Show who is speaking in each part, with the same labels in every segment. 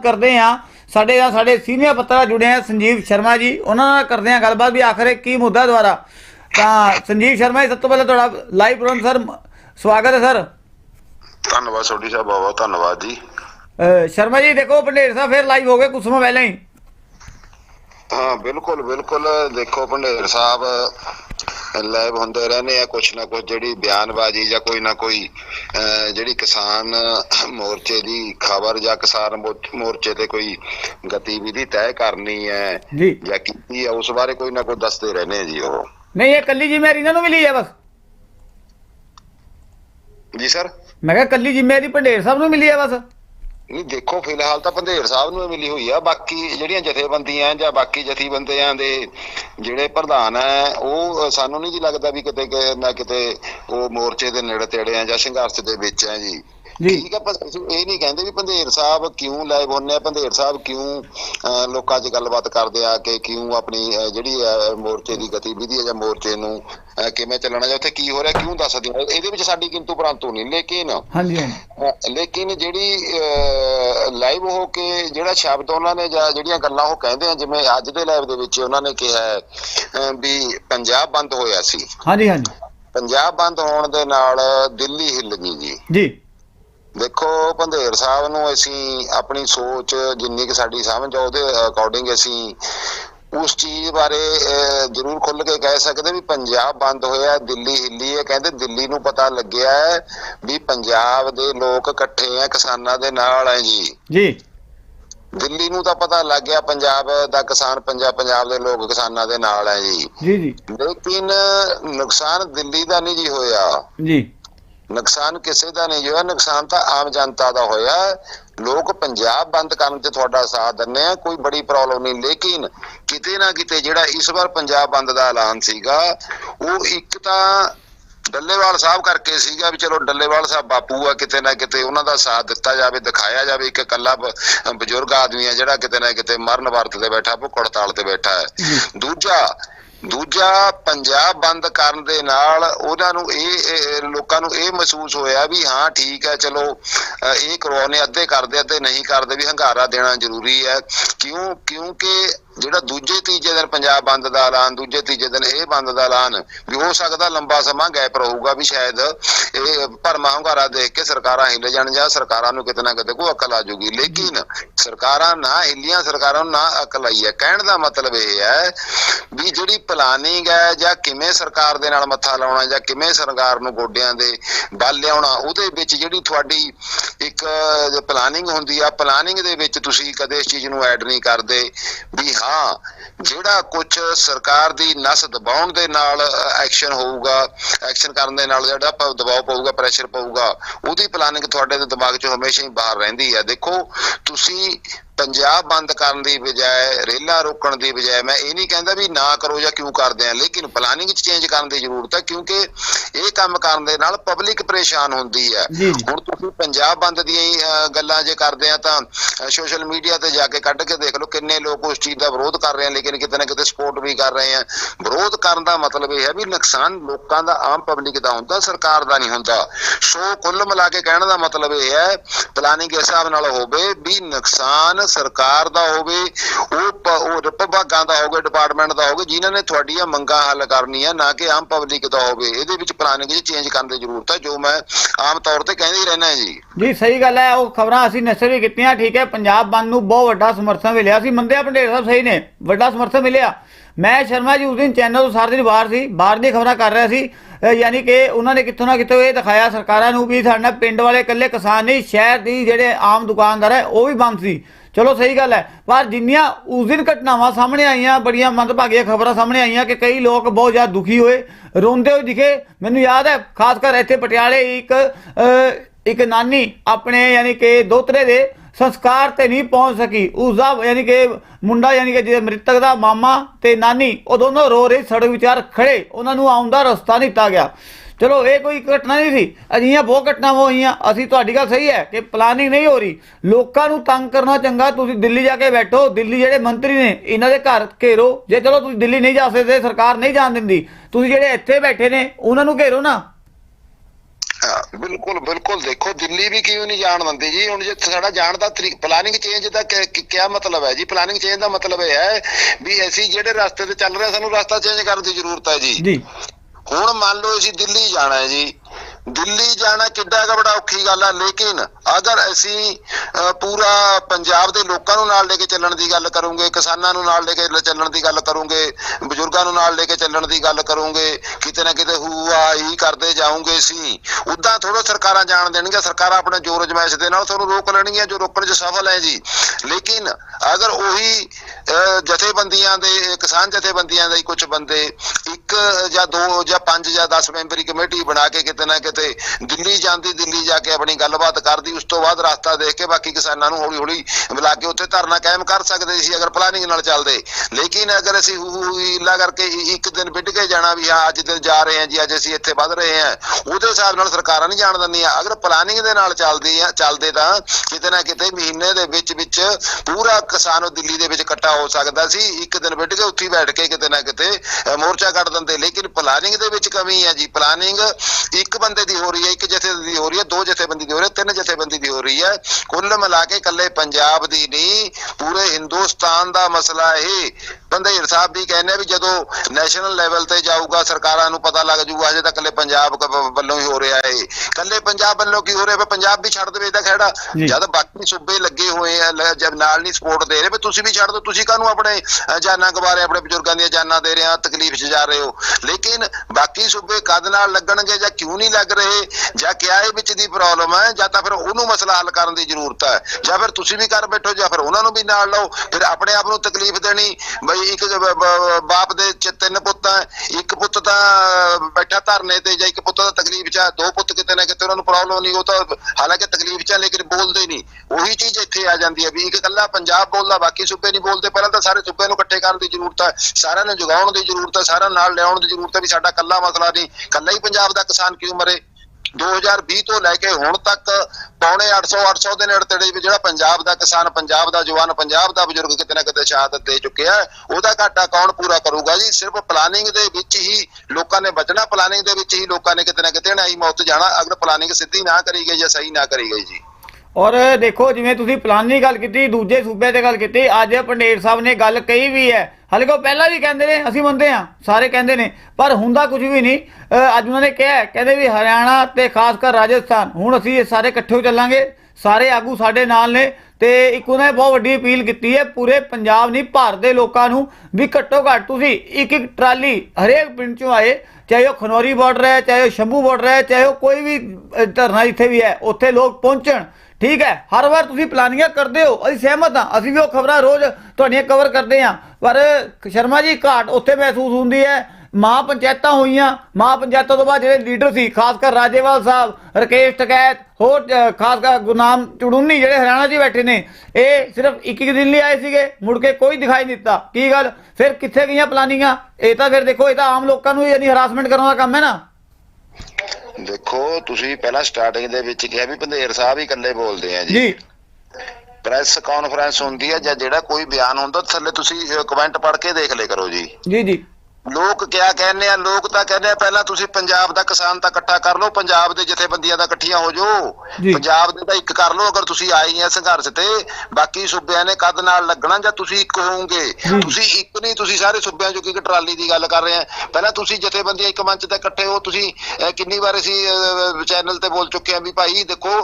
Speaker 1: ਗੱਲਬਾਤ ਕਰਦੇ ਆ। ਸਾਡੇ ਨਾਲ ਸਾਡੇ ਸੀਨੀਅਰ ਪੱਤਰਕਾਰ ਜੁੜੇ ਆ ਸੰਜੀਵ ਸ਼ਰਮਾ ਜੀ। ਉਹਨਾਂ ਨਾਲ ਕਰਦੇ ਆ ਗੱਲਬਾਤ ਵੀ ਆਖਰ ਕੀ ਮੁੱਦਾ ਦੁਆਰਾ ਤਾਂ ਸੰਜੀਵ ਸ਼ਰਮਾ ਜੀ ਸਭ ਤੋਂ ਪਹਿਲਾਂ ਤੁਹਾਡਾ ਲਾਈਵ ਪ੍ਰੋਗਰਾਮ ਸਰ ਸਵਾਗਤ ਹੈ ਸਰ।
Speaker 2: ਧੰਨਵਾਦ ਸੋਢੀ ਸਾਹਿਬ ਬਹੁਤ ਧੰਨਵਾਦ ਜੀ।
Speaker 1: ਸ਼ਰਮਾ ਜੀ ਦੇਖੋ ਪੰਡੇਰ ਸਾਹਿਬ ਫਿਰ ਲਾਈਵ ਹੋ ਗਏ ਕੁਝ ਸਮਾਂ ਪਹਿਲਾਂ ਹੀ।
Speaker 2: ਹਾਂ ਬਿਲਕੁਲ ਬਿਲਕੁਲ। ਦੇਖੋ ਭੰਡੇਰ ਸਾਹਿਬ ਲਾਈਵ ਹੁੰਦੇ ਰਹਿੰਦੇ ਆ ਕੁਛ ਨਾ ਕੁਛ ਜਿਹੜੀ ਬਿਆਨਬਾਜ਼ੀ ਜਾਂ ਕੋਈ ਨਾ ਕੋਈ ਜਿਹੜੀ ਕਿਸਾਨ ਮੋਰਚੇ ਦੀ ਖਬਰ ਜਾਂ ਕਿਸਾਨ ਮੋਰਚੇ ਤੇ ਕੋਈ ਗਤੀਵਿਧੀ ਤੈਅ ਕਰਨੀ ਹੈ
Speaker 1: ਜੀ।
Speaker 2: ਜਾਂ ਕੀਤੀ ਹੈ ਉਸ ਬਾਰੇ ਕੋਈ ਨਾ ਕੋਈ ਦੱਸਦੇ ਰਹਿੰਦੇ ਆ ਜੀ ਉਹ।
Speaker 1: ਨਹੀਂ ਇਹ ਕੱਲੀ ਜ਼ਿੰਮੇਵਾਰੀ ਇਹਨਾਂ ਨੂੰ ਮਿਲੀ ਹੈ ਬਸ।
Speaker 2: ਜੀ ਸਰ?
Speaker 1: ਮੈਂ ਕਿਹਾ ਕੱਲੀ ਜ਼ਿੰਮੇਵਾਰੀ ਪੰਡੇਰ ਸਾਹਿਬ ਨੂੰ ਮਿਲੀ ਹੈ ਬਸ।
Speaker 2: ਨਹੀਂ, ਦੇਖੋ, ਫਿਲਹਾਲ ਤਾਂ ਭੰਦੇਰ ਸਾਹਿਬ ਨੂੰ ਮਿਲੀ ਹੋਈ ਆ, ਬਾਕੀ ਜਿਹੜੀਆਂ ਜਥੇਬੰਦੀਆਂ ਜਾਂ ਬਾਕੀ ਜਥੇਬੰਦੀਆਂ ਦੇ ਜਿਹੜੇ ਪ੍ਰਧਾਨ ਆ, ਉਹ ਸਾਨੂੰ ਨਹੀਂ ਜੀ ਲੱਗਦਾ ਵੀ ਕਿਤੇ ਕਿ- ਨਾ ਕਿਤੇ ਉਹ ਮੋਰਚੇ ਦੇ ਨੇੜੇ ਤੇੜੇ ਆ ਜਾਂ ਸੰਘਰਸ਼ ਦੇ ਵਿੱਚ ਆ ਜੀ। ਠੀਕ ਆ ਪਰ ਇਹ ਨਹੀਂ ਕਹਿੰਦੇ ਵੀ ਭੰਦੇਰ ਸਾਹਿਬ ਕਿਉਂ ਲਾਈਵ ਹੁੰਨੇ ਆ ਭੰਦੇਰ ਸਾਹਿਬ ਕਿਉਂ ਲੋਕਾਂ 'ਚ ਗੱਲਬਾਤ ਕਰਦੇ ਆ ਕਿ ਕਿਉਂ ਆਪਣੀ ਜਿਹੜੀ ਮੋਰਚੇ ਦੀ ਗਤੀਵਿਧੀ ਹੈ ਜਾਂ ਮੋਰਚੇ ਨੂੰ ਕਿਵੇਂ ਚੱਲਣਾ ਜਾਂ ਉੱਥੇ ਕੀ ਹੋ ਰਿਹਾ ਕਿਉਂ ਦੱਸਦੇ ਹੋ ਇਹਦੇ ਵਿੱਚ ਸਾਡੀ ਕਿੰਤੂ ਪਰੰਤੂ ਨਹੀਂ ਲੇਕਿਨ
Speaker 1: ਹਾਂਜੀ
Speaker 2: ਲੇਕਿਨ ਜਿਹੜੀ ਲਾਈਵ ਹੋ ਕੇ ਜਿਹੜਾ ਸ਼ਬਦ ਉਹਨਾਂ ਨੇ ਜਾਂ ਜਿਹੜੀਆਂ ਗੱਲਾਂ ਉਹ ਕਹਿੰਦੇ ਆ ਜਿਵੇਂ ਅੱਜ ਦੇ ਲਾਈਵ ਦੇ ਵਿੱਚ ਉਹਨਾਂ ਨੇ ਕਿਹਾ ਹੈ, ਵੀ ਪੰਜਾਬ ਬੰਦ ਹੋਇਆ ਸੀ।
Speaker 1: ਹਾਂਜੀ ਹਾਂਜੀ।
Speaker 2: ਪੰਜਾਬ ਬੰਦ ਹੋਣ ਦੇ ਨਾਲ ਦਿੱਲੀ ਹਿੱਲ ਗਈ ਜੀ।
Speaker 1: ਜੀ।
Speaker 2: ਦੇਖੋ ਭੰਦੇਰ ਸਾਹਿਬ ਨੂੰ ਅਸੀਂ ਆਪਣੀ ਸੋਚ ਜਿੰਨੀ ਕਿ ਸਾਡੀ ਸਮਝ ਆ ਉਹਦੇ ਅਕੋਰਡਿੰਗ ਅਸੀਂ ਉਸ ਚੀਜ਼ ਬਾਰੇ ਜ਼ਰੂਰ ਖੁੱਲ ਕੇ ਕਹਿ ਸਕਦੇ ਵੀ ਪੰਜਾਬ ਬੰਦ ਹੋਇਆ ਦਿੱਲੀ ਹਿੱਲੀ ਹੈ। ਕਹਿੰਦੇ ਦਿੱਲੀ ਨੂੰ ਪਤਾ ਲੱਗਿਆ ਹੈ ਵੀ ਪੰਜਾਬ ਦੇ ਲੋਕ ਇਕੱਠੇ ਆ ਕਿਸਾਨਾਂ ਦੇ ਨਾਲ ਹੈ ਜੀ।
Speaker 1: ਜੀ।
Speaker 2: ਦਿੱਲੀ ਨੂੰ ਤਾਂ ਪਤਾ ਲੱਗ ਗਿਆ ਪੰਜਾਬ ਦਾ ਕਿਸਾਨ ਪੰਜਾਬ ਪੰਜਾਬ ਦੇ ਲੋਕ ਕਿਸਾਨਾਂ ਦੇ ਨਾਲ ਹੈ ਜੀ।
Speaker 1: ਜੀ ਜੀ।
Speaker 2: ਲੇਕਿਨ ਨੁਕਸਾਨ ਦਿੱਲੀ ਦਾ ਨਹੀਂ ਜੀ ਹੋਇਆ।
Speaker 1: ਜੀ।
Speaker 2: ਨੁਕਸਾਨ ਕਿਸੇ ਦਾ ਨਹੀਂ ਹੋਇਆ ਨੁਕਸਾਨ ਤਾਂ ਆਮ ਜਨਤਾ ਦਾ ਹੋਇਆ ਲੋਕ ਪੰਜਾਬ ਬੰਦ ਕਰਨ ਤੇ ਤੁਹਾਡਾ ਸਾਥ ਦਿੰਦੇ ਆ ਕੋਈ ਬੜੀ ਪ੍ਰੋਬਲਮ ਨਹੀਂ। ਲੇਕਿਨ ਕਿਤੇ ਨਾ ਕਿਤੇ ਜਿਹੜਾ ਇਸ ਵਾਰ ਪੰਜਾਬ ਬੰਦ ਦਾ ਐਲਾਨ ਸੀਗਾ ਉਹ ਇੱਕ ਤਾਂ ਡੱਲੇਵਾਲ ਸਾਹਿਬ ਕਰਕੇ ਸੀਗਾ ਵੀ ਚਲੋ ਡੱਲੇਵਾਲ ਸਾਹਿਬ ਬਾਪੂ ਆ ਕਿਤੇ ਨਾ ਕਿਤੇ ਉਹਨਾਂ ਦਾ ਸਾਥ ਦਿੱਤਾ ਜਾਵੇ ਦਿਖਾਇਆ ਜਾਵੇ। ਇੱਕ ਇਕੱਲਾ ਬਜ਼ੁਰਗ ਆਦਮੀ ਆ ਜਿਹੜਾ ਕਿਤੇ ਨਾ ਕਿਤੇ ਮਰਨ ਵਰਤ ਤੇ ਬੈਠਾ ਭੁੱਖ ਹੜਤਾਲ ਤੇ ਬੈਠਾ ਹੈ। ਦੂਜਾ ਦੂਜਾ ਪੰਜਾਬ ਬੰਦ ਕਰਨ ਦੇ ਨਾਲ ਉਹਨਾਂ ਨੂੰ ਇਹ ਲੋਕਾਂ ਨੂੰ ਇਹ ਮਹਿਸੂਸ ਹੋਇਆ ਵੀ ਹਾਂ, ਠੀਕ ਹੈ, ਚਲੋ ਇਹ ਕਰਵਾਉਣੇ ਅੱਧੇ ਕਰਦੇ, ਅੱਧੇ ਨਹੀਂ ਕਰਦੇ, ਵੀ ਹੰਗਾਰਾ ਦੇਣਾ ਜ਼ਰੂਰੀ ਹੈ। ਕਿਉਂ, ਕਿਉਂਕਿ ਜਿਹੜਾ ਦੂਜੇ ਤੀਜੇ ਦਿਨ ਪੰਜਾਬ ਬੰਦ ਦਾ ਐਲਾਨ, ਦੂਜੇ ਤੀਜੇ ਦਿਨ ਇਹ ਬੰਦ ਦਾ ਐਲਾਨ, ਵੀ ਹੋ ਸਕਦਾ ਲੰਬਾ ਸਮਾਂ ਗੈਪ ਰਹੂਗਾ ਵੀ ਸ਼ਾਇਦ ਇਹ ਭਰਮਾ ਹੰਗਾਰਾ ਦੇਖ ਕੇ ਸਰਕਾਰਾਂ ਹਿੱਲ ਜਾਣ ਜਾਂ ਸਰਕਾਰਾਂ ਨੂੰ ਕਿਤੇ ਨਾ ਕਿਤੇ ਕੋਈ ਅਕਲ ਆ ਜਾਊਗੀ। ਲੇਕਿਨ ਸਰਕਾਰਾਂ ਨਾ ਹਿੱਲੀਆਂ, ਸਰਕਾਰਾਂ ਨੂੰ ਨਾ ਅਕਲ ਆਈ ਹੈ। ਕਹਿਣ ਦਾ ਮਤਲਬ ਇਹ ਹੈ ਵੀ ਜਿਹੜੀ ਪਲਾਨਿੰਗ ਹੈ ਜਾਂ ਕਿਵੇਂ ਸਰਕਾਰ ਦੇ ਨਾਲ ਮੱਥਾ ਲਾਉਣਾ ਜਾਂ ਕਿਵੇਂ ਸਰਕਾਰ ਨੂੰ ਗੋਡਿਆਂ ਦੇ ਬਲ ਲਿਆਉਣਾ, ਉਹਦੇ ਵਿੱਚ ਜਿਹੜੀ ਤੁਹਾਡੀ ਇੱਕ ਪਲਾਨਿੰਗ ਹੁੰਦੀ ਆ ਪਲਾਨਿੰਗ ਦੇ ਵਿੱਚ ਤੁਸੀਂ ਕਦੇ ਇਸ ਚੀਜ਼ ਨੂੰ ਐਡ ਨਹੀਂ ਕਰਦੇ ਵੀ ਹਾਂ, ਜਿਹੜਾ ਕੁਝ ਸਰਕਾਰ ਦੀ ਨਸ ਦਬਾਉਣ ਦੇ ਨਾਲ ਐਕਸ਼ਨ ਹੋਊਗਾ ਐਕਸ਼ਨ ਕਰਨ ਦੇ ਨਾਲ ਜਿਹੜਾ ਪ- ਦਬਾਅ ਪਊਗਾ ਪ੍ਰੈਸ਼ਰ ਪਊਗਾ, ਉਹਦੀ ਪਲਾਨਿੰਗ ਤੁਹਾਡੇ ਦੇ ਦਿਮਾਗ 'ਚ ਹਮੇਸ਼ਾ ਹੀ ਬਾਹਰ ਰਹਿੰਦੀ ਹੈ ਦੇਖੋ, ਤੁਸੀਂ ਪੰਜਾਬ ਬੰਦ ਕਰਨ ਦੀ ਬਜਾਏ ਰੇਲਾਂ ਰੋਕਣ ਦੀ ਬਜਾਏ ਮੈਂ ਇਹ ਨਹੀਂ ਕਹਿੰਦਾ ਵੀ ਨਾ ਕਰੋ ਜਾਂ ਕਿਉਂ ਕਰਦੇ ਆ ਲੇਕਿਨ ਪਲਾਨਿੰਗ 'ਚ ਚੇਂਜ ਕਰਨ ਦੀ ਜ਼ਰੂਰਤ ਹੈ ਕਿਉਂਕਿ ਇਹ ਕੰਮ ਕਰਨ ਦੇ ਨਾਲ ਪਬਲਿਕ ਪਰੇਸ਼ਾਨ ਹੁੰਦੀ ਹੈ। ਹੁਣ ਤੁਸੀਂ ਪੰਜਾਬ ਬੰਦ ਦੀਆਂ ਗੱਲਾਂ ਜੇ ਕਰਦੇ ਆ ਤਾਂ ਸੋਸ਼ਲ ਮੀਡੀਆ ਤੇ ਜਾ ਕੇ ਕੱਢ ਕੇ ਦੇਖ ਲਓ ਕਿੰਨੇ ਲੋਕ ਉਸ ਚੀਜ਼ ਦਾ ਵਿਰੋਧ ਕਰ ਰਹੇ ਆ ਲੇਕਿਨ ਕਿਤੇ ਨਾ ਕਿਤੇ ਸਪੋਰਟ ਵੀ ਕਰ ਰਹੇ ਆ। ਵਿਰੋਧ ਕਰਨ ਦਾ ਮਤਲਬ ਇਹ ਹੈ ਵੀ ਨੁਕਸਾਨ ਲੋਕਾਂ ਦਾ ਆਮ ਪਬਲਿਕ ਦਾ ਹੁੰਦਾ ਸਰਕਾਰ ਦਾ ਨਹੀਂ ਹੁੰਦਾ। ਸੋ ਕੁੱਲ ਮਿਲਾ ਕੇ ਕਹਿਣ ਦਾ ਮਤਲਬ ਇਹ ਹੈ ਪਲਾਨਿੰਗ ਇਸ ਹਿਸਾਬ ਨਾਲ ਹੋਵੇ ਵੀ ਨੁਕਸਾਨ ਸਰਕਾਰ ਦਾ ਹੋਵੇ, ਉਹ ਉਹ ਵਿਭਾਗਾਂ ਦਾ ਹੋਵੇ ਡਿਪਾਰਟਮੈਂਟ ਦਾ ਹੋਵੇ, ਜਿਨ੍ਹਾਂ ਨੇ ਤੁਹਾਡੀਆਂ ਮੰਗਾਂ ਹੱਲ ਕਰਨੀਆਂ, ਨਾ ਕਿ ਆਮ ਪਬਲਿਕ ਦਾ ਹੋਵੇ, ਇਹਦੇ ਵਿੱਚ ਪਲਾਨਿੰਗ 'ਚ ਚੇਂਜ ਕਰਨ ਦੀ ਜ਼ਰੂਰਤ ਹੈ, ਜੋ ਮੈਂ ਆਮ ਤੌਰ ਤੇ ਕਹਿੰਦਾ ਹੀ ਰਹਿਣਾ ਜੀ।
Speaker 1: ਜੀ, ਸਹੀ ਗੱਲ ਹੈ, ਉਹ ਖਬਰਾਂ ਅਸੀਂ ਨਸ਼ਰ ਵੀ ਕੀਤੀਆਂ, ਠੀਕ ਹੈ, ਪੰਜਾਬ ਬੰਦ ਨੂੰ ਬਹੁਤ ਵੱਡਾ ਸਮਰਥਨ ਮਿਲਿਆ ਸੀ ਮੰਦਿਆ ਪੰਡੇਰ ਸਾਹਿਬ ਸਹੀ ਨੇ, ਵੱਡਾ ਸਮਰਥਨ ਮਿਲਿਆ। ਮੈਂ ਸ਼ਰਮਾ ਜੀ, ਉਸ ਦਿਨ ਚੈਨਲ ਤੋਂ ਸਾਰਾ ਦਿਨ ਬਾਹਰ ਸੀ, ਬਾਹਰ ਦੀ ਖਬਰਾਂ ਕਰ ਰਿਹਾ ਸੀ ਯਾਨੀ ਕਿ ਉਹਨਾਂ ਨੇ ਕਿੱਥੋਂ ਨਾ ਕਿਤੋਂ ਇਹ ਦਿਖਾਇਆ ਸਰਕਾਰਾਂ ਨੂੰ ਵੀ ਸਾਡੇ ਨਾਲ ਪਿੰਡ ਵਾਲੇ ਇਕੱਲੇ ਕਿਸਾਨ ਨਹੀਂ, ਸ਼ਹਿਰ ਦੀ ਜਿਹੜੇ ਆਮ ਦੁਕਾਨਦਾਰ ਹੈ, ਉਹ ਵੀ ਬੰਦ ਸੀ। ਚਲੋ ਸਹੀ ਗੱਲ ਹੈ। ਪਰ ਜਿੰਨੀਆਂ ਉਸ ਦਿਨ ਘਟਨਾਵਾਂ ਸਾਹਮਣੇ ਆਈਆਂ, ਬੜੀਆਂ ਮੰਦਭਾਗੀਆਂ ਖਬਰਾਂ ਸਾਹਮਣੇ ਆਈਆਂ ਕਿ ਕਈ ਲੋਕ ਬਹੁਤ ਜ਼ਿਆਦਾ ਦੁਖੀ ਹੋਏ, ਰੋਂਦੇ ਹੋਏ ਦਿਖੇ। ਮੈਨੂੰ ਯਾਦ ਹੈ, ਖਾਸ ਕਰ ਇੱਥੇ ਪਟਿਆਲੇ ਇੱਕ ਇੱਕ ਨਾਨੀ ਆਪਣੇ ਯਾਨੀ ਕਿ ਦੋਤਰੇ ਦੇ ਸੰਸਕਾਰ ਤੇ ਨਹੀਂ ਪਹੁੰਚ ਸਕੀ। ਉਸ ਦਾ ਯਾਨੀ ਕਿ ਮੁੰਡਾ ਯਾਨੀ ਕਿ ਜਿਹਦੇ ਮ੍ਰਿਤਕ ਦਾ ਮਾਮਾ ਤੇ ਨਾਨੀ, ਉਹ ਦੋਨੋਂ ਰੋ ਰਹੇ, ਸੜਕ ਵਿਚਾਰ ਖੜੇ। ਉਹਨਾਂ ਨੂੰ ਆਉਣ ਦਾ ਰਸਤਾ ਨਹੀਂ ਦਿੱਤਾ ਗਿਆ। ਚਲੋ ਇਹ ਕੋਈ ਘਟਨਾ ਨਹੀਂ ਸੀ। ਅਜਿਹੀਆਂ ਬਹੁਤ ਘਟਨਾਵਾਂ ਹੋਈਆਂ। ਅਸੀਂ ਤੁਹਾਡੀ ਗੱਲ ਸਹੀ ਹੈ ਕਿ ਪਲਾਨਿੰਗ ਨਹੀਂ ਹੋ ਰਹੀ। ਲੋਕਾਂ ਨੂੰ ਤੰਗ ਕਰਨਾ ਚੰਗਾ। ਤੁਸੀਂ ਦਿੱਲੀ ਜਾ ਕੇ ਬੈਠੋ। ਦਿੱਲੀ ਜਿਹੜੇ ਮੰਤਰੀ ਨੇ ਇਹਨਾਂ ਦੇ ਘਰ ਘੇਰੋ। ਜੇ ਚਲੋ ਤੁਸੀਂ ਦਿੱਲੀ ਨਹੀਂ ਜਾ ਸਕਦੇ ਸਰਕਾਰ ਨਹੀਂ ਜਾਣ ਦਿੰਦੀ। ਤੁਸੀਂ ਜਿਹੜੇ ਇੱਥੇ ਬੈਠੇ ਨੇ ਉਹਨਾਂ ਨੂੰ ਘੇਰੋ ਨਾ।
Speaker 2: ਬਿਲਕੁਲ ਬਿਲਕੁਲ। ਦੇਖੋ ਦਿੱਲੀ ਵੀ ਕਿਉਂ ਨਹੀਂ ਜਾਣ ਦਿੰਦੀ ਜੀ? ਹੁਣ ਜੇ ਸਾਡਾ ਜਾਣ ਦਾ ਪਲਾਨਿੰਗ ਚੇਂਜ ਦਾ ਕੀ ਮਤਲਬ ਹੈ ਜੀ? ਪਲਾਨਿੰਗ ਚੇਂਜ ਦਾ ਮਤਲਬ ਇਹ ਹੈ ਵੀ ਅਸੀਂ ਜਿਹੜੇ ਰਸਤੇ ਤੇ ਚੱਲ ਰਹੇ ਸਾਨੂੰ ਰਸਤਾ ਚੇਂਜ ਕਰਨ ਦੀ ਜ਼ਰੂਰਤ ਹੈ ਜੀ।
Speaker 1: ਜੀ।
Speaker 2: ਹੁਣ ਮੰਨ ਲਓ ਅਸੀਂ ਦਿੱਲੀ ਜਾਣਾ ਹੈ ਜੀ ਦਿੱਲੀ ਜਾਣਾ ਕਿੱਡਾ ਕੁ ਬੜਾ ਔਖੀ ਗੱਲ ਆ ਲੇਕਿਨ ਅਗਰ ਅਸੀਂ ਪੂਰਾ ਪੰਜਾਬ ਦੇ ਲੋਕਾਂ ਨੂੰ ਨਾਲ ਲੈ ਕੇ ਚੱਲਣ ਦੀ ਗੱਲ ਕਰੋਗੇ ਕਿਸਾਨਾਂ ਨੂੰ ਨਾਲ ਲੈ ਕੇ ਚੱਲਣ ਦੀ ਗੱਲ ਕਰੂੰਗੇ ਬਜ਼ੁਰਗਾਂ ਨੂੰ ਨਾਲ ਲੈ ਕੇ ਚੱਲਣ ਦੀ ਗੱਲ ਕਰੋਗੇ ਕਿਤੇ ਨਾ ਕਿਤੇ ਹੂਆ ਹੀ ਕਰਦੇ ਜਾਉਂਗੇ ਸੀ ਉਦਾਂ ਥੋੜਾ ਸਰਕਾਰਾਂ ਜਾਣ ਦੇਣਗੀਆਂ ਸਰਕਾਰਾਂ ਆਪਣੇ ਜੋਰ ਜਮੈਸ਼ ਦੇ ਨਾਲ ਤੁਹਾਨੂੰ ਰੋਕ ਲੈਣਗੀਆਂ ਜੋ ਰੋਕਣ 'ਚ ਸਫਲ ਹੈ ਜੀ। ਲੇਕਿਨ ਅਗਰ ਉਹੀ ਅ, ਜਥੇਬੰਦੀਆਂ ਦੇ ਕਿਸਾਨ ਜਥੇਬੰਦੀਆਂ ਦੇ ਕੁਝ ਬੰਦੇ ਇੱਕ ਜਾਂ ਦੋ ਜਾਂ ਪੰਜ ਜਾਂ 10 ਮੈਂਬਰੀ ਕਮੇਟੀ ਬਣਾ ਕੇ ਕਿਤੇ ਨਾ ਕਿਤੇ ਦਿੱਲੀ ਜਾਂਦੀ, ਦਿੱਲੀ ਜਾ ਕੇ ਆਪਣੀ ਗੱਲਬਾਤ ਕਰਦੀ, ਉਸ ਤੋਂ ਬਾਅਦ ਰਸਤਾ ਦੇਖ ਕੇ ਬਾਕੀ ਕਿਸਾਨਾਂ ਨੂੰ ਹੌਲੀ ਹੌਲੀ ਮਿਲਾ ਕੇ ਉੱਥੇ ਧਰਨਾ ਕਾਇਮ ਕਰ ਸਕਦੇ ਸੀ, ਅਗਰ ਪਲਾਨਿੰਗ ਨਾਲ ਚੱਲਦੇ। ਲੇਕਿਨ ਅਗਰ ਅਸੀਂ ਹੀਲਾ ਕਰਕੇ ਇੱਕ ਦਿਨ ਵਿੱਢ ਕੇ ਜਾਣਾ ਵੀ ਹਾਂ, ਅੱਜ ਦਿਨ ਜਾ ਰਹੇ ਹਾਂ ਜੀ, ਅੱਜ ਅਸੀਂ ਇੱਥੇ ਵੱਧ ਰਹੇ ਹਾਂ, ਉਹਦੇ ਹਿਸਾਬ ਨਾਲ ਸਰਕਾਰਾਂ ਨਹੀਂ ਜਾਣ ਦਿੰਦੀਆਂ। ਅਗਰ ਪਲਾਨਿੰਗ ਦੇ ਨਾਲ ਚੱਲਦੀ ਆ, ਚੱਲਦੇ ਤਾਂ ਕਿਤੇ ਨਾ ਕਿਤੇ ਮਹੀਨੇ ਦੇ ਵਿੱਚ ਵਿੱਚ ਪੂਰਾ ਕਿਸਾਨ ਉਹ ਦਿੱਲੀ ਦੇ ਵਿੱਚ ਇਕੱਠਾ ਹੋ ਸਕਦਾ ਸੀ। ਇੱਕ ਦਿਨ ਵਿੱਢ ਕੇ ਉੱਥੇ ਬੈਠ ਕੇ ਕਿਤੇ ਨਾ ਕਿਤੇ ਮੋਰਚਾ ਕੱਢ ਦਿੰਦੇ। ਲੇਕਿਨ ਪਲਾਨਿੰਗ ਦੇ ਵਿੱਚ ਕਮੀ ਹੈ ਜੀ। ਪਲਾਨਿੰਗ ਇੱਕ ਬੰਦੇ ਦੀ ਹੋ ਰਹੀ ਹੈ ਇੱਕ ਜਥੇ ਦੀ ਹੋ ਰਹੀ ਹੈ ਦੋ ਜਥੇਬੰਦੀ ਦੀ ਹੋ ਰਹੀ ਹੈ ਤਿੰਨ ਜਥੇਬੰਦੀ ਦੀ ਹੋ ਰਹੀ ਹੈ। ਕੁੱਲ ਮਿਲਾ ਕੇ ਇਕੱਲੇ ਪੰਜਾਬ ਦੀ ਨਹੀਂ ਪੂਰੇ ਹਿੰਦੁਸਤਾਨ ਦਾ ਮਸਲਾ ਇਹ। ਬੰਦੇਰ ਸਾਹਿਬ ਵੀ ਕਹਿੰਦੇ ਵੀ ਜਦੋਂ ਨੈਸ਼ਨਲ ਲੈਵਲ ਤੇ ਜਾਊਗਾ ਸਰਕਾਰਾਂ ਨੂੰ ਪਤਾ ਲੱਗ ਜਾਊਗਾ ਅਜੇ ਤਾਂ ਇਕੱਲੇ ਪੰਜਾਬ ਵੱਲੋਂ ਹੀ ਹੋ ਰਿਹਾ ਹੈ ਇਕੱਲੇ ਪੰਜਾਬ ਵੱਲੋਂ ਕੀ ਹੋ ਰਿਹਾ? ਪੰਜਾਬ ਵੀ ਛੱਡ ਦੇਵੇ ਖਹਿੜਾ।
Speaker 1: ਜੀ।
Speaker 2: ਜਦ ਬਾਕੀ ਸੂਬੇ ਲੱਗੇ ਹੋਏ ਆ ਜਦ ਨਾਲ ਨਹੀਂ ਸਪੋਰਟ ਦੇ ਰਹੇ ਵੀ ਤੁਸੀਂ ਵੀ ਛੱਡ ਦਿਓ। ਤੁਸੀਂ ਕਾਹਨੂੰ ਆਪਣੇ ਜਾਨਾਂ ਗਵਾਰੇ ਆਪਣੇ ਬਜ਼ੁਰਗਾਂ ਦੀਆਂ ਜਾਨਾਂ ਦੇ ਰਹੇ ਆ ਤਕਲੀਫ 'ਚ ਜਾ ਰਹੇ ਹੋ। ਲੇਕਿਨ ਬਾਕੀ ਸੂਬੇ ਕਦ ਨਾਲ ਲੱਗਣਗੇ ਜਾਂ ਕਿਉਂ ਨਹੀਂ ਲੱਗ ਰਹੇ, ਜਾਂ ਕਿਆ ਇਹ ਵਿੱਚ ਦੀ ਪ੍ਰੋਬਲਮ ਹੈ, ਜਾਂ ਤਾਂ ਫਿਰ ਉਹਨੂੰ ਮਸਲਾ ਹੱਲ ਕਰਨ ਦੀ ਜ਼ਰੂਰਤ ਹੈ, ਜਾਂ ਫਿਰ ਤੁਸੀਂ ਵੀ ਕਰ ਬੈਠੋ, ਜਾਂ ਫਿਰ ਉਹਨਾਂ ਨੂੰ ਵੀ ਨਾਲ ਲਓ, ਫਿਰ ਆਪਣੇ ਆਪ ਨੂੰ ਤਕਲੀਫ ਦੇਣੀ, ਬਈ ਇੱਕ ਬਾਪ ਦੇ ਤਿੰਨ ਪੁੱਤ ਹੈ, ਇੱਕ ਪੁੱਤ ਤਾਂ ਬੈਠਾ ਧਰਨੇ ਤੇ, ਜਾਂ ਇੱਕ ਪੁੱਤ ਦਾ ਤਕਲੀਫ ਚ ਦੋ ਪੁੱਤ ਕਿਤੇ ਨਾ ਕਿਤੇ ਉਹਨਾਂ ਨੂੰ ਪ੍ਰੋਬਲਮ ਨਹੀਂ, ਉਹ ਤਾਂ ਹਾਲਾਂਕਿ ਤਕਲੀਫ ਚ ਲੇਕਿਨ ਬੋਲਦੇ ਨਹੀਂ। ਉਹੀ ਚੀਜ਼ ਇੱਥੇ ਆ ਜਾਂਦੀ ਹੈ ਵੀ ਇੱਕ ਇਕੱਲਾ ਪੰਜਾਬ ਬੋਲਦਾ, ਬਾਕੀ ਸੂਬੇ ਨਹੀਂ ਬੋਲਦੇ, ਪਹਿਲਾਂ ਤਾਂ ਸਾਰੇ ਸੂਬੇ ਨੂੰ ਇਕੱਠੇ ਕਰਨ ਦੀ ਜ਼ਰੂਰਤ ਹੈ, ਸਾਰਿਆਂ ਨੂੰ ਜਗਾਉਣ ਦੀ ਜ਼ਰੂਰਤ ਹੈ, ਸਾਰਿਆਂ ਨਾਲ ਲਿਆਉਣ ਦੀ ਜ਼ਰੂਰਤ ਹੈ ਵੀ ਸਾਡਾ ਇਕੱਲਾ ਮਸਲਾ ਨਹੀਂ, ਇਕੱਲਾ ਹੀ ਪੰਜਾਬ ਦਾ ਕਿਸਾਨ ਕਿਉਂ ਮਰੇ? 2020 ਤੋਂ ਲੈ ਕੇ ਹੁਣ ਤੱਕ ਪੌਣੇ 800 800 ਦੇ ਨੇੜੇ ਤੇੜੇ ਵੀ ਜਿਹੜਾ ਪੰਜਾਬ ਦਾ ਕਿਸਾਨ, ਪੰਜਾਬ ਦਾ ਜਵਾਨ, ਪੰਜਾਬ ਦਾ ਬਜ਼ੁਰਗ ਕਿਤੇ ਨਾ ਕਿਤੇ ਸ਼ਹਾਦਤ ਦੇ ਚੁੱਕਿਆ ਹੈ ਉਹਦਾ ਘਾਟਾ ਕੌਣ ਪੂਰਾ ਕਰੂਗਾ ਜੀ? ਸਿਰਫ ਪਲਾਨਿੰਗ ਦੇ ਵਿੱਚ ਹੀ ਲੋਕਾਂ ਨੇ ਬਚਣਾ ਪਲਾਨਿੰਗ ਦੇ ਵਿੱਚ ਹੀ ਲੋਕਾਂ ਨੇ ਕਿਤੇ ਨਾ ਕਿਤੇ ਅਣਾਈ ਮੌਤ ਜਾਣਾ, ਅਗਰ ਪਲਾਨਿੰਗ ਸਿੱਧੀ ਨਾ ਕਰੀ ਗਈ ਜਾਂ ਸਹੀ ਨਾ ਕਰੀ ਗਈ ਜੀ।
Speaker 1: ਔਰ ਦੇਖੋ, ਜਿਵੇਂ ਤੁਸੀਂ ਪਲਾਨੀ ਗੱਲ ਕੀਤੀ, ਦੂਜੇ ਸੂਬੇ ਤੇ ਗੱਲ ਕੀਤੀ, ਅੱਜ ਪੰਡੇਰ ਸਾਹਿਬ ਨੇ ਗੱਲ ਕਹੀ ਵੀ ਹੈ। ਹਾਲੇ ਕੋ ਪਹਿਲਾਂ ਵੀ ਕਹਿੰਦੇ ਨੇ, ਅਸੀਂ ਮੰਨਦੇ ਹਾਂ, ਸਾਰੇ ਕਹਿੰਦੇ ਨੇ, ਪਰ ਹੁੰਦਾ ਕੁਝ ਵੀ ਨਹੀਂ। ਅੱਜ ਉਹਨਾਂ ਨੇ ਕਿਹਾ ਕਹਿੰਦੇ ਵੀ ਹਰਿਆਣਾ ਤੇ ਖਾਸ ਕਰ ਰਾਜਸਥਾਨ, ਹੁਣ ਅਸੀਂ ਇਹ ਸਾਰੇ ਇਕੱਠੇ ਹੋ ਚੱਲਾਂਗੇ, ਸਾਰੇ ਆਗੂ ਸਾਡੇ ਨਾਲ ਨੇ, ਤੇ ਇੱਕ ਉਹਨਾਂ ਨੇ ਬਹੁਤ ਵੱਡੀ ਅਪੀਲ ਕੀਤੀ ਹੈ, ਪੂਰੇ ਪੰਜਾਬ ਨਹੀਂ, ਭਾਰਤ ਦੇ ਲੋਕਾਂ ਨੂੰ ਵੀ ਘੱਟੋ ਘੱਟ ਤੁਸੀਂ ਇੱਕ ਇੱਕ ਟਰਾਲੀ ਹਰੇਕ ਪਿੰਡ ਚੋਂ ਆਏ, ਚਾਹੇ ਉਹ ਖਨੌਰੀ ਬਾਰਡਰ ਹੈ, ਚਾਹੇ ਉਹ ਸ਼ੰਭੂ ਬਾਰਡਰ ਹੈ, ਚਾਹੇ ਉਹ ਕੋਈ ਵੀ ਧਰਨਾ ਜਿੱਥੇ ਵੀ ਹੈ, ਉੱਥੇ ਲੋਕ ਪਹੁੰਚਣ। ਠੀਕ ਹੈ, ਹਰ ਵਾਰ ਤੁਸੀਂ ਪਲਾਨਿੰਗਾਂ ਕਰਦੇ ਹੋ, ਅਸੀਂ ਸਹਿਮਤ ਹਾਂ, ਅਸੀਂ ਵੀ ਉਹ ਖਬਰਾਂ ਰੋਜ਼ ਤੁਹਾਡੀਆਂ ਕਵਰ ਕਰਦੇ ਹਾਂ। ਪਰ ਸ਼ਰਮਾ ਜੀ, ਘਾਟ ਉੱਥੇ ਮਹਿਸੂਸ ਹੁੰਦੀ ਹੈ ਮਹਾ ਪੰਚਾਇਤਾਂ ਹੋਈਆਂ ਮਹਾ ਪੰਚਾਇਤਾਂ ਤੋਂ ਬਾਅਦ ਜਿਹੜੇ ਲੀਡਰ ਸੀ, ਖਾਸ ਕਰ ਰਾਜੇਵਾਲ ਸਾਹਿਬ, ਰਕੇਸ਼ ਟਕੈਤ, ਹੋਰ ਖਾਸ ਕਰ ਗੁਰਨਾਮ ਚੜੂਨੀ ਜਿਹੜੇ ਹਰਿਆਣਾ 'ਚ ਬੈਠੇ ਨੇ, ਇਹ ਸਿਰਫ ਇੱਕ ਇੱਕ ਦਿਨ ਲਈ ਆਏ ਸੀਗੇ, ਮੁੜ ਕੇ ਕੋਈ ਦਿਖਾਈ ਨਹੀਂ ਦਿੱਤਾ। ਕੀ ਗੱਲ? ਫਿਰ ਕਿੱਥੇ ਗਈਆਂ ਪਲਾਨਿੰਗਾਂ ਇਹ ਤਾਂ ਫਿਰ ਦੇਖੋ, ਇਹ ਤਾਂ ਆਮ ਲੋਕਾਂ ਨੂੰ ਹੀ ਯਾਨੀ ਹਰਾਸਮੈਂਟ ਕਰਨ ਦਾ ਕੰਮ ਹੈ ਨਾ।
Speaker 2: ਦੇਖੋ ਤੁਸੀਂ ਪਹਿਲਾਂ ਸਟਾਰਟਿੰਗ ਦੇ ਵਿੱਚ ਕਿਹਾ ਵੀ ਪੰਧੇਰ ਸਾਹਿਬ ਹੀ ਇਕੱਲੇ ਬੋਲਦੇ ਆ ਜੀ।
Speaker 1: ਜੀ।
Speaker 2: ਪ੍ਰੈਸ ਕਾਨਫਰੰਸ ਹੁੰਦੀ ਹੈ ਜਾਂ ਜਿਹੜਾ ਕੋਈ ਬਿਆਨ ਹੁੰਦਾ ਥੱਲੇ ਤੁਸੀਂ ਕਮੈਂਟ ਪੜ੍ਹ ਕੇ ਦੇਖ ਲਿਆ ਕਰੋ ਜੀ।
Speaker 1: ਜੀ ਜੀ।
Speaker 2: ਲੋਕ ਕਿਆ ਕਹਿੰਦੇ ਆ? ਲੋਕ ਤਾਂ ਕਹਿੰਦੇ ਆ ਪਹਿਲਾਂ ਤੁਸੀਂ ਪੰਜਾਬ ਦਾ ਕਿਸਾਨ ਤਾਂ ਇਕੱਠਾ ਕਰ ਲਓ ਪੰਜਾਬ ਦੇ ਜਥੇਬੰਦੀਆਂ ਦਾ ਇਕੱਠੀਆਂ ਹੋ ਜਾਓ। ਪੰਜਾਬ ਦੇ ਤਾਂ ਇੱਕ ਕਰ ਲਓ ਅਗਰ ਤੁਸੀਂ ਆਏ ਆ ਸੰਘਰਸ਼ ਤੇ। ਬਾਕੀ ਸੂਬਿਆਂ ਨੇ ਕਦ ਨਾਲ ਲੱਗਣਾ ਜਾਂ ਤੁਸੀਂ ਇੱਕ ਹੋਵੋਗੇ। ਤੁਸੀਂ ਇੱਕ ਨਹੀਂ ਤੁਸੀਂ ਸਾਰੇ ਸੂਬਿਆਂ ਚੋਂ ਇੱਕ ਟਰਾਲੀ ਦੀ ਗੱਲ ਕਰ ਰਹੇ ਆ? ਪਹਿਲਾਂ ਤੁਸੀਂ ਜਥੇਬੰਦੀਆਂ ਇੱਕ ਮੰਚ ਤੇ ਇਕੱਠੇ ਹੋ ਤੁਸੀਂ ਕਿੰਨੀ ਵਾਰ ਅਸੀਂ ਚੈਨਲ ਤੇ ਬੋਲ ਚੁੱਕੇ ਆ ਵੀ ਭਾਈ ਦੇਖੋ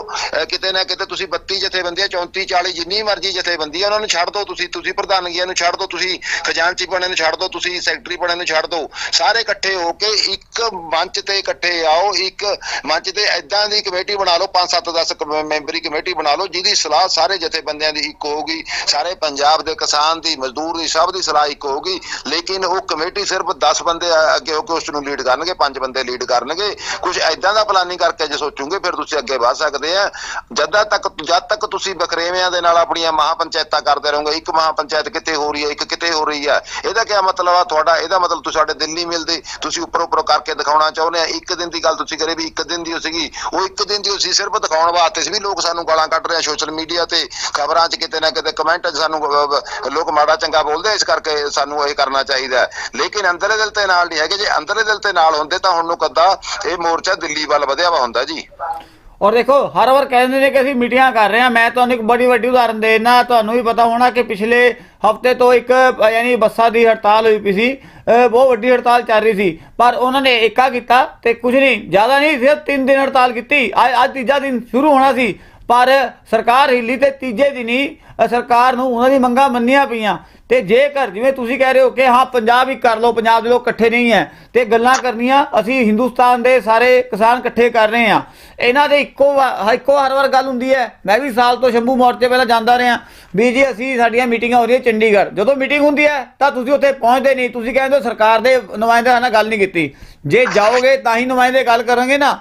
Speaker 2: ਕਿਤੇ ਨਾ ਕਿਤੇ ਤੁਸੀਂ 32 ਜਥੇਬੰਦੀਆਂ 34 40 ਜਿੰਨੀ ਮਰਜ਼ੀ ਜਥੇਬੰਦੀ ਆ ਉਹਨਾਂ ਨੂੰ ਛੱਡ ਦਿਓ ਤੁਸੀਂ ਤੁਸੀਂ ਪ੍ਰਧਾਨਗੀਆਂ ਨੂੰ ਛੱਡ ਦਿਓ ਤੁਸੀਂ ਖਜ਼ਾਨਚੀ ਬਣੇ ਨੂੰ ਛੱਡ ਦਿਓ ਤੁਸੀਂ ਸੈਕਟਰੀ ਬਣੇ ਨੂੰ ਛੱਡ ਦਿਓ ਸਾਰੇ ਇਕੱਠੇ ਹੋ ਕੇ ਇੱਕ ਮੰਚ ਤੇ ਇਕੱਠੇ ਆਓ, ਇੱਕ ਮੰਚ ਤੇ ਐਦਾਂ ਦੀ ਕਮੇਟੀ ਬਣਾ ਲਓ 5 7 10 ਮੈਂਬਰੀ ਕਮੇਟੀ ਬਣਾ ਲਓ, ਜਿਹਦੀ ਸਲਾਹ ਸਾਰੇ ਜਥੇਬੰਦੀਆਂ ਦੀ ਇੱਕ ਹੋਊਗੀ, ਸਾਰੇ ਪੰਜਾਬ ਦੇ ਕਿਸਾਨ ਦੀ, ਮਜ਼ਦੂਰ ਦੀ ਸਭ ਦੀ ਸਲਾਹ ਇੱਕ ਹੋਊਗੀ, ਲੇਕਿਨ ਉਹ ਕਮੇਟੀ ਸਿਰਫ 10 ਬੰਦੇ ਅੱਗੇ ਹੋ ਕੇ ਉਸ ਨੂੰ ਲੀਡ ਕਰਨਗੇ, ਪੰਜ ਬੰਦੇ ਲੀਡ ਕਰਨਗੇ। ਕੁਝ ਐਦਾਂ ਦਾ ਪਲਾਨਿੰਗ ਕਰਕੇ ਜੇ ਸੋਚੋਗੇ, ਫਿਰ ਤੁਸੀਂ ਅੱਗੇ ਵਧ ਸਕਦੇ ਆ। ਜਦਾਂ ਤੱਕ, ਜਦ ਤੱਕ ਤੁਸੀਂ ਬਖਰੇਵਿਆਂ ਦੇ ਨਾਲ ਆਪਣੀਆਂ ਮਹਾ ਪੰਚਾਇਤਾਂ ਕਰਦੇ ਰਹੋਗੇ, ਇੱਕ ਮਹਾ ਪੰਚਾਇਤ ਕਿਤੇ ਹੋ ਰਹੀ ਹੈ, ਇੱਕ ਕਿਤੇ ਹੋ ਰਹੀ ਹੈ, ਇਹਦਾ ਕੀ ਮਤਲਬ ਆ ਤੁਹਾਡਾ? ਇਹਦਾ ਮਤਲਬ ਮਤਲਬ ਤੁਸੀਂ ਸਾਡੇ ਦਿਨ ਨਹੀਂ ਮਿਲਦੇ। ਤੁਸੀਂ ਉੱਪਰ ਉੱਪਰ ਕਰਕੇ ਦਿਖਾਉਣਾ ਚਾਹੁੰਦੇ ਆ। ਇੱਕ ਦਿਨ ਦੀ ਗੱਲ ਤੁਸੀਂ ਕਰੇ ਵੀ ਇੱਕ ਦਿਨ ਦੀ ਹੋ ਸੀਗੀ। ਉਹ ਇੱਕ ਦਿਨ ਦੀ ਸੀ ਸਿਰਫ ਦਿਖਾਉਣ ਵਾਸਤੇ ਸੀ ਵੀ ਲੋਕ ਸਾਨੂੰ ਗਾਲਾਂ ਕੱਢ ਰਹੇ ਆ ਸੋਸ਼ਲ ਮੀਡੀਆ ਤੇ। ਖਬਰਾਂ 'ਚ ਕਿਤੇ ਨਾ ਕਿਤੇ ਕਮੈਂਟ 'ਚ ਸਾਨੂੰ ਲੋਕ ਮਾੜਾ ਚੰਗਾ ਬੋਲਦੇ ਇਸ ਕਰਕੇ ਸਾਨੂੰ ਇਹ ਕਰਨਾ ਚਾਹੀਦਾ ਲੇਕਿਨ ਅੰਦਰੇ ਦਿਲ ਤੇ ਨਾਲ ਨਹੀਂ ਹੈਗੇ। ਜੇ ਅੰਦਰਲੇ ਦਿਲ ਤੇ ਨਾਲ ਹੁੰਦੇ ਤਾਂ ਹੁਣ ਨੂੰ ਕਦਾ ਇਹ ਮੋਰਚਾ ਦਿੱਲੀ ਵੱਲ ਵਧਿਆ ਵਾ ਹੁੰਦਾ ਜੀ।
Speaker 1: ਔਰ ਦੇਖੋ, ਹਰ ਵਾਰ ਕਹਿੰਦੇ ਨੇ ਕਿ ਅਸੀਂ ਮੀਟਿੰਗਾਂ ਕਰ ਰਹੇ ਹਾਂ। ਮੈਂ ਤੁਹਾਨੂੰ ਇੱਕ ਬੜੀ ਵੱਡੀ ਉਦਾਹਰਨ ਦੇਣਾ ਤੁਹਾਨੂੰ ਵੀ ਪਤਾ ਹੋਣਾ ਕਿ ਪਿਛਲੇ ਹਫ਼ਤੇ ਤੋਂ ਇੱਕ ਯਾਨੀ ਬੱਸਾਂ ਦੀ ਹੜਤਾਲ ਹੋਈ ਪਈ ਸੀ। ਬਹੁਤ ਵੱਡੀ ਹੜਤਾਲ ਚੱਲ ਰਹੀ ਸੀ। ਪਰ ਉਹਨਾਂ ਨੇ ਇੱਕਾ ਕੀਤਾ ਤੇ ਕੁਝ ਨਹੀਂ, ਜ਼ਿਆਦਾ ਨਹੀਂ, ਸਿਰਫ 3 ਦਿਨ ਹੜਤਾਲ ਕੀਤੀ। ਅੱਜ ਅੱਜ ਤੀਜਾ ਦਿਨ ਸ਼ੁਰੂ ਹੋਣਾ ਸੀ। ਪਰ ਸਰਕਾਰ ਹਿੱਲੀ ਤੇ ਤੀਜੇ ਦਿਨ ਹੀ ਸਰਕਾਰ ਨੂੰ ਉਹਨਾਂ ਦੀ ਮੰਗਾਂ ਮੰਨੀਆਂ ਪਈਆਂ। ਤੇ ਜੇਕਰ ਜਿਵੇਂ ਤੁਸੀਂ ਕਹਿ ਰਹੇ ਹੋ ਕਿ ਹਾਂ, ਪੰਜਾਬ ਹੀ ਕਰ ਲਓ, ਪੰਜਾਬ ਦੇ ਲੋਕ ਇਕੱਠੇ ਨਹੀਂ ਹੈ, ਤੇ ਗੱਲਾਂ ਕਰਨੀਆਂ, ਅਸੀਂ ਹਿੰਦੁਸਤਾਨ ਦੇ ਸਾਰੇ ਕਿਸਾਨ ਇਕੱਠੇ ਕਰ ਰਹੇ ਹਾਂ। ਇਹਨਾਂ ਦੇ ਇੱਕੋ ਵਾ- ਇੱਕੋ ਹਰ ਵਾਰ ਗੱਲ ਹੁੰਦੀ ਹੈ, ਮੈਂ ਵੀ ਸਾਲ ਤੋਂ ਸ਼ੰਭੂ ਮੋਰਚੇ ਪਹਿਲਾਂ ਜਾਂਦਾ ਰਿਹਾ। ਵੀ ਜੀ, ਅਸੀਂ ਸਾਡੀਆਂ ਮੀਟਿੰਗਾਂ ਹੋ ਰਹੀਆਂ ਚੰਡੀਗੜ੍ਹ। ਜਦੋਂ ਮੀਟਿੰਗ ਹੁੰਦੀ ਹੈ, ਤਾਂ ਤੁਸੀਂ ਉੱਥੇ ਪਹੁੰਚਦੇ ਨਹੀਂ। ਤੁਸੀਂ ਕਹਿੰਦੇ ਹੋ ਸਰਕਾਰ ਦੇ ਨੁਮਾਇੰਦਿਆਂ ਨਾਲ ਗੱਲ ਨਹੀਂ ਕੀਤੀ। ਜੇ ਜਾਓਗੇ, ਤਾਂ ਹੀ ਨੁਮਾਇੰਦੇ ਗੱਲ ਕਰਨਗੇ ਨਾ।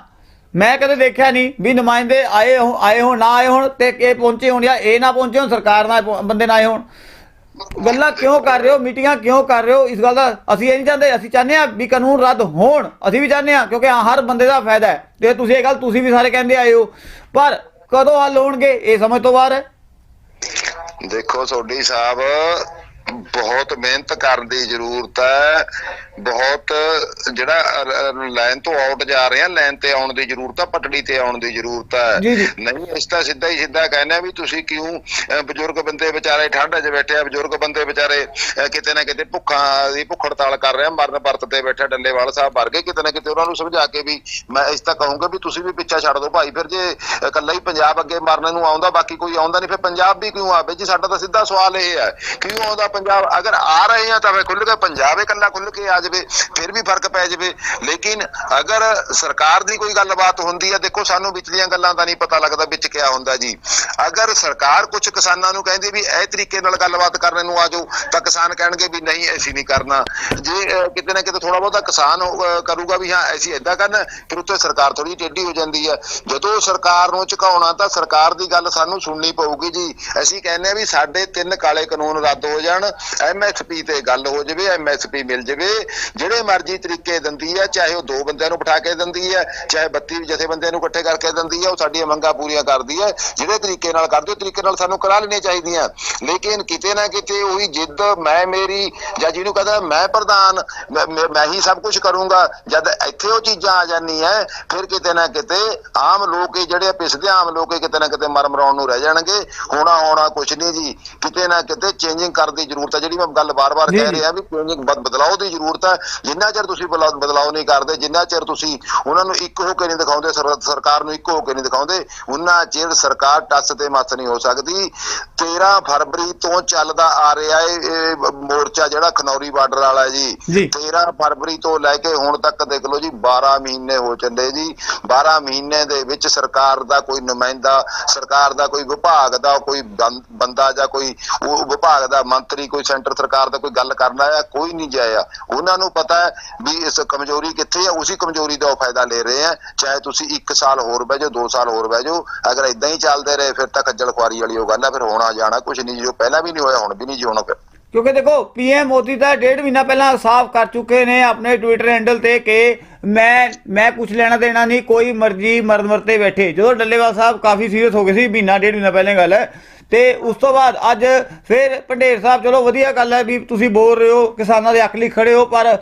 Speaker 1: ਮੈਂ ਕਦੇ ਦੇਖਿਆ ਨਹੀਂ ਵੀ ਨੁਮਾਇੰਦੇ ਆਏ ਹੋ ਆਏ ਹੋ ਨਾ ਆਏ ਹੋਣ ਤੇ ਇਹ ਪਹੁੰਚੇ ਹੋਣ ਜਾਂ ਇਹ ਨਾ ਪਹੁੰਚੇ ਹੋਣ, ਸਰਕਾਰ ਨਾਲ ਬੰਦੇ ਨਾ ਆਏ ਹੋਣ। ਗੱਲਾਂ ਕਿਉਂ ਕਰ ਰਹੇ ਹੋ? ਮੀਟਿੰਗਾਂ ਕਿਉਂ ਕਰ ਰਹੇ ਹੋ? ਇਸ ਗੱਲ ਦਾ ਅਸੀਂ ਇਹ ਨਹੀਂ ਚਾਹੁੰਦੇ। ਅਸੀਂ ਚਾਹੁੰਦੇ ਹਾਂ ਵੀ ਕਾਨੂੰਨ ਰੱਦ ਹੋਣ। ਅਸੀਂ ਵੀ ਚਾਹੁੰਦੇ ਹਾਂ ਕਿਉਂਕਿ ਹਰ ਬੰਦੇ ਦਾ ਫਾਇਦਾ ਹੈ। ਤੇ ਤੁਸੀਂ ਇਹ ਗੱਲ ਤੁਸੀਂ ਵੀ ਸਾਰੇ ਕਹਿੰਦੇ ਆਏ ਹੋ। ਪਰ ਕਦੋਂ ਹੱਲ ਹੋਣਗੇ? ਇਹ ਸਮਝ ਤੋਂ ਬਾਹਰ ਹੈ।
Speaker 2: ਦੇਖੋ ਸੋਢੀ ਸਾਹਿਬ ਬਹੁਤ ਮਿਹਨਤ ਕਰਨ ਦੀ ਜ਼ਰੂਰਤ ਹੈ। ਬਹੁਤ ਜਿਹੜਾ ਲਾਈਨ ਤੋਂ ਆਊਟ ਜਾ ਰਹੇ ਆ ਲਾਈਨ ਤੇ ਆਉਣ ਦੀ ਜ਼ਰੂਰਤ ਹੈ ਪਟੜੀ ਤੇ ਆਉਣ ਦੀ ਜ਼ਰੂਰਤ। ਹੈ। ਨਹੀਂ ਇਸ ਤਾਂ ਸਿੱਧਾ ਹੀ ਸਿੱਧਾ ਕਹਿੰਦੇ ਆ ਵੀ ਤੁਸੀਂ ਕਿਉਂ ਬਜ਼ੁਰਗ ਬੰਦੇ ਵਿਚਾਰੇ ਠੰਡ 'ਚ ਬੈਠੇ ਆ ਬਜ਼ੁਰਗ ਬੰਦੇ ਵਿਚਾਰੇ ਕਿਤੇ ਨਾ ਕਿਤੇ ਭੁੱਖਾਂ ਦੀ ਭੁੱਖ ਹੜਤਾਲ ਕਰ ਰਹੇ ਆ ਮਰਨ ਵਰਤ ਤੇ ਬੈਠੇ ਡੱਲੇਵਾਲ ਸਾਹਿਬ ਵਰਗੇ ਕਿਤੇ ਨਾ ਕਿਤੇ ਉਹਨਾਂ ਨੂੰ ਸਮਝਾ ਕੇ ਵੀ ਮੈਂ ਇਸ ਤਾਂ ਕਹੂੰਗਾ ਵੀ ਤੁਸੀਂ ਵੀ ਪਿੱਛਾ ਛੱਡ ਦਿਓ ਭਾਈ ਫਿਰ ਜੇ ਇਕੱਲਾ ਹੀ ਪੰਜਾਬ ਅੱਗੇ ਮਰਨ ਨੂੰ ਆਉਂਦਾ ਬਾਕੀ ਕੋਈ ਆਉਂਦਾ ਨਹੀਂ ਫਿਰ ਪੰਜਾਬ ਵੀ ਕਿਉਂ ਆਵੇ ਜੀ ਸਾਡਾ ਤਾਂ ਸਿੱਧਾ ਸਵਾਲ ਇਹ ਹੈ ਕਿਉਂ ਆਉਂਦਾ ਪੰਜਾਬ ਅਗਰ ਆ ਰਹੇ ਆ ਤਾਂ ਫਿਰ ਖੁੱਲ ਕੇ ਪੰਜਾਬ ਇਕੱਲਾ ਖੁੱਲ ਕੇ ਆ ਜਾਵੇ, ਫਿਰ ਵੀ ਫ਼ਰਕ ਪੈ ਜਾਵੇ। ਲੇਕਿਨ ਅਗਰ ਸਰਕਾਰ ਦੀ ਕੋਈ ਗੱਲਬਾਤ ਹੁੰਦੀ ਹੈ ਦੇਖੋ ਸਾਨੂੰ ਵਿਚਲੀਆਂ ਗੱਲਾਂ ਦਾ ਨਹੀਂ ਪਤਾ ਲੱਗਦਾ ਵਿੱਚ ਕਿਆ ਹੁੰਦਾ ਜੀ। ਅਗਰ ਸਰਕਾਰ ਕੁਝ ਕਿਸਾਨਾਂ ਨੂੰ ਕਹਿੰਦੀ ਵੀ ਇਹ ਤਰੀਕੇ ਨਾਲ ਗੱਲਬਾਤ ਕਰਨ ਨੂੰ ਆ ਜਾਓ, ਤਾਂ ਕਿਸਾਨ ਕਹਿਣਗੇ ਵੀ ਨਹੀਂ, ਅਸੀਂ ਨਹੀਂ ਕਰਨਾ। ਜੇ ਕਿਤੇ ਨਾ ਕਿਤੇ ਥੋੜਾ ਬਹੁਤਾ ਕਿਸਾਨ ਕਰੂਗਾ ਵੀ ਹਾਂ, ਅਸੀਂ ਏਦਾਂ ਕਰਨ, ਫਿਰ ਉੱਤੇ ਸਰਕਾਰ ਥੋੜੀ ਟੇਢੀ ਹੋ ਜਾਂਦੀ ਹੈ ਜਦੋਂ ਸਰਕਾਰ ਨੂੰ ਝੁਕਾਉਣਾ, ਤਾਂ ਸਰਕਾਰ ਦੀ ਗੱਲ ਸਾਨੂੰ ਸੁਣਨੀ ਪਊਗੀ ਜੀ। ਅਸੀਂ ਕਹਿੰਦੇ ਆ ਵੀ ਸਾਡੇ ਤਿੰਨ ਕਾਲੇ ਕਾਨੂੰਨ ਰੱਦ ਹੋ ਜਾਣ ਐਮਐਸਪੀ ਤੇ ਗੱਲ ਹੋ ਜਾਵੇ ਐਮਐਸਪੀ ਮਿਲ ਜਾਵੇ, ਜਿਹੜੇ ਮਰਜ਼ੀ ਤਰੀਕੇ ਦਿੰਦੀ ਹੈ, ਚਾਹੇ ਉਹ ਦੋ ਬੰਦਿਆਂ ਨੂੰ ਬਿਠਾ ਕੇ ਦਿੰਦੀ ਹੈ, ਚਾਹੇ 32 ਜਥੇਬੰਦਿਆਂ ਨੂੰ ਇਕੱਠੇ ਕਰਕੇ ਦਿੰਦੀ ਹੈ, ਉਹ ਸਾਡੀਆਂ ਮੰਗਾਂ ਪੂਰੀਆਂ ਕਰਦੀ ਹੈ, ਜਿਹੜੇ ਤਰੀਕੇ ਨਾਲ ਕਰਦੇ, ਉਹ ਤਰੀਕੇ ਨਾਲ ਸਾਨੂੰ ਕਰਾ ਲੈਣੀਆਂ ਚਾਹੀਦੀਆਂ। ਲੇਕਿਨ ਕਿਤੇ ਨਾ ਕਿਤੇ ਉਹੀ ਜਿੱਦ ਮੈਂ ਮੇਰੀ, ਜਾਂ ਜਿਹਨੂੰ ਕਹਦਾ ਮੈਂ ਪ੍ਰਧਾਨ, ਮੈਂ- ਹੀ ਸਭ ਕੁਝ ਕਰੂੰਗਾ, ਜਦ ਇੱਥੇ ਉਹ ਚੀਜ਼ਾਂ ਆ ਜਾਂਦੀਆਂ, ਫਿਰ ਕਿਤੇ ਨਾ ਕਿਤੇ ਆਮ ਲੋਕ ਜਿਹੜੇ ਪਿਸਦੇ, ਆਮ ਲੋਕ ਕਿਤੇ ਨਾ ਕਿਤੇ ਮਰ ਮਰਾਉਣ ਨੂੰ ਰਹਿ ਜਾਣਗੇ। ਹੋਣਾ ਹੋਣਾ ਕੁਝ ਨਹੀਂ ਜੀ। ਕਿਤੇ ਨਾ ਕਿਤੇ ਚੇਂਜਿੰਗ ਕਰਨ ਜ਼ਰੂਰਤ ਹੈ ਜਿਹੜੀ ਮੈਂ ਗੱਲ ਬਾਰ-ਬਾਰ
Speaker 1: ਜੀ,
Speaker 2: ਕਹਿ। ਰਿਹਾ ਵੀ ਚੇਂਜਿੰਗ ਬਦਲਾਅ ਦੀ ਜ਼ਰੂਰਤ ਹੈ ਜਿੰਨਾ ਚਿਰ ਤੁਸੀਂ ਬਦਲਾ- ਬਦਲਾਅ ਨਹੀਂ ਕਰਦੇ ਜਿੰਨਾ ਚਿਰ ਤੁਸੀਂ ਉਹਨਾਂ ਨੂੰ ਇੱਕ ਹੋ ਕੇ ਨਹੀਂ ਦਿਖਾਉਂਦੇ ਸਰ- ਸਰਕਾਰ ਨੂੰ ਇੱਕ ਹੋ ਕੇ ਨਹੀਂ ਦਿਖਾਉਂਦੇ ਉਹਨਾਂ ਚਿਰ ਸਰਕਾਰ ਟੱਸ ਤੇ ਮੱਸ ਨਹੀਂ ਹੋ ਸਕਦੀ 13 ਫਰਵਰੀ ਤੋਂ ਚੱਲਦਾ ਆ ਰਿਹਾ ਹੈ ਇਹ ਮੋਰਚਾ ਜਿਹੜਾ ਖਨੌਰੀ ਬਾਰਡਰ ਵਾਲਾ ਜੀ
Speaker 1: ਜੀ।
Speaker 2: 13 ਫਰਵਰੀ ਤੋਂ ਲੈ ਕੇ ਹੁਣ ਤੱਕ ਦੇਖ ਲਓ ਜੀ 12 ਮਹੀਨੇ ਹੋ ਚੱਲੇ ਜੀ 12 ਮਹੀਨੇ ਦੇ ਵਿੱਚ ਸਰਕਾਰ ਦਾ ਕੋਈ ਨੁਮਾਇੰਦਾ ਸਰਕਾਰ ਦਾ ਕੋਈ ਵਿਭਾਗ ਦਾ ਕੋਈ ਬੰਦਾ ਜਾਂ ਕੋਈ ਉਹ ਵਿਭਾਗ ਦਾ ਮੰਤਰੀ ਕੋਈ ਸੈਂਟਰ ਸਰਕਾਰ ਦਾ ਕੋਈ ਗੱਲ ਕਰਨ ਆਇਆ, ਕੋਈ ਨਹੀਂ ਜਾਇਆ ਉਹਨਾਂ ਨੂੰ ਪਤਾ ਹੈ ਵੀ ਇਸ ਕਮਜ਼ੋਰੀ ਕਿੱਥੇ ਹੈ ਉਸੇ ਕਮਜ਼ੋਰੀ ਦਾ ਫਾਇਦਾ ਲੈ ਰਹੇ ਆ। ਚਾਹੇ ਤੁਸੀਂ 1 ਸਾਲ ਹੋਰ ਬਹਿ ਜਾਓ 2 ਸਾਲ ਹੋਰ ਬਹਿ ਜਾਓ, ਅਗਰ ਇਦਾਂ ਹੀ ਚੱਲਦੇ ਰਹੇ, ਫਿਰ ਤਾਂ ਖੱਜਲ ਖੁਆਰੀ ਵਾਲੀ ਉਹ ਗੱਲ ਹੈ ਫਿਰ ਹੋਣਾ ਜਾਣਾ ਕੁਝ ਨਹੀਂ, ਜੋ ਪਹਿਲਾਂ ਵੀ ਨਹੀਂ ਹੋਇਆ, ਹੁਣ ਵੀ ਨਹੀਂ ਜੀ ਫਿਰ।
Speaker 1: ਕਿਉਂਕਿ ਦੇਖੋ ਪੀਐਮ ਮੋਦੀ ਤਾਂ ਡੇਢ ਮਹੀਨਾ ਪਹਿਲਾਂ ਸਾਫ਼ ਕਰ ਚੁੱਕੇ ਨੇ ਆਪਣੇ ਟਵਿੱਟਰ ਹੈਂਡਲ ਤੇ ਕਿ ਮੈਂ ਮੈਂ ਕੁਝ ਲੈਣਾ ਦੇਣਾ ਨਹੀਂ, ਕੋਈ ਮਰਜ਼ੀ ਮਰਨ ਮਰਤੇ ਬੈਠੇ। ਜਦੋਂ ਡੱਲੇਵਾਲ ਸਾਹਿਬ ਕਾਫੀ ਸੀਰੀਅਸ ਹੋ ਗਏ ਸੀ, ਮਹੀਨਾ, ਡੇਢ ਮਹੀਨਾ ਪਹਿਲਾਂ ਗੱਲ ਹੈ ਤੇ ਉਸ ਤੋਂ ਬਾਅਦ ਅੱਜ ਫਿਰ ਪੰਡੇਰ ਸਾਹਿਬ, ਚਲੋ ਵਧੀਆ ਗੱਲ ਹੈ ਵੀ ਤੁਸੀਂ ਬੋਲ ਰਹੇ ਹੋ, ਕਿਸਾਨਾਂ ਦੇ ਹੱਕ ਲਈ ਖੜੇ ਹੋ, ਪਰ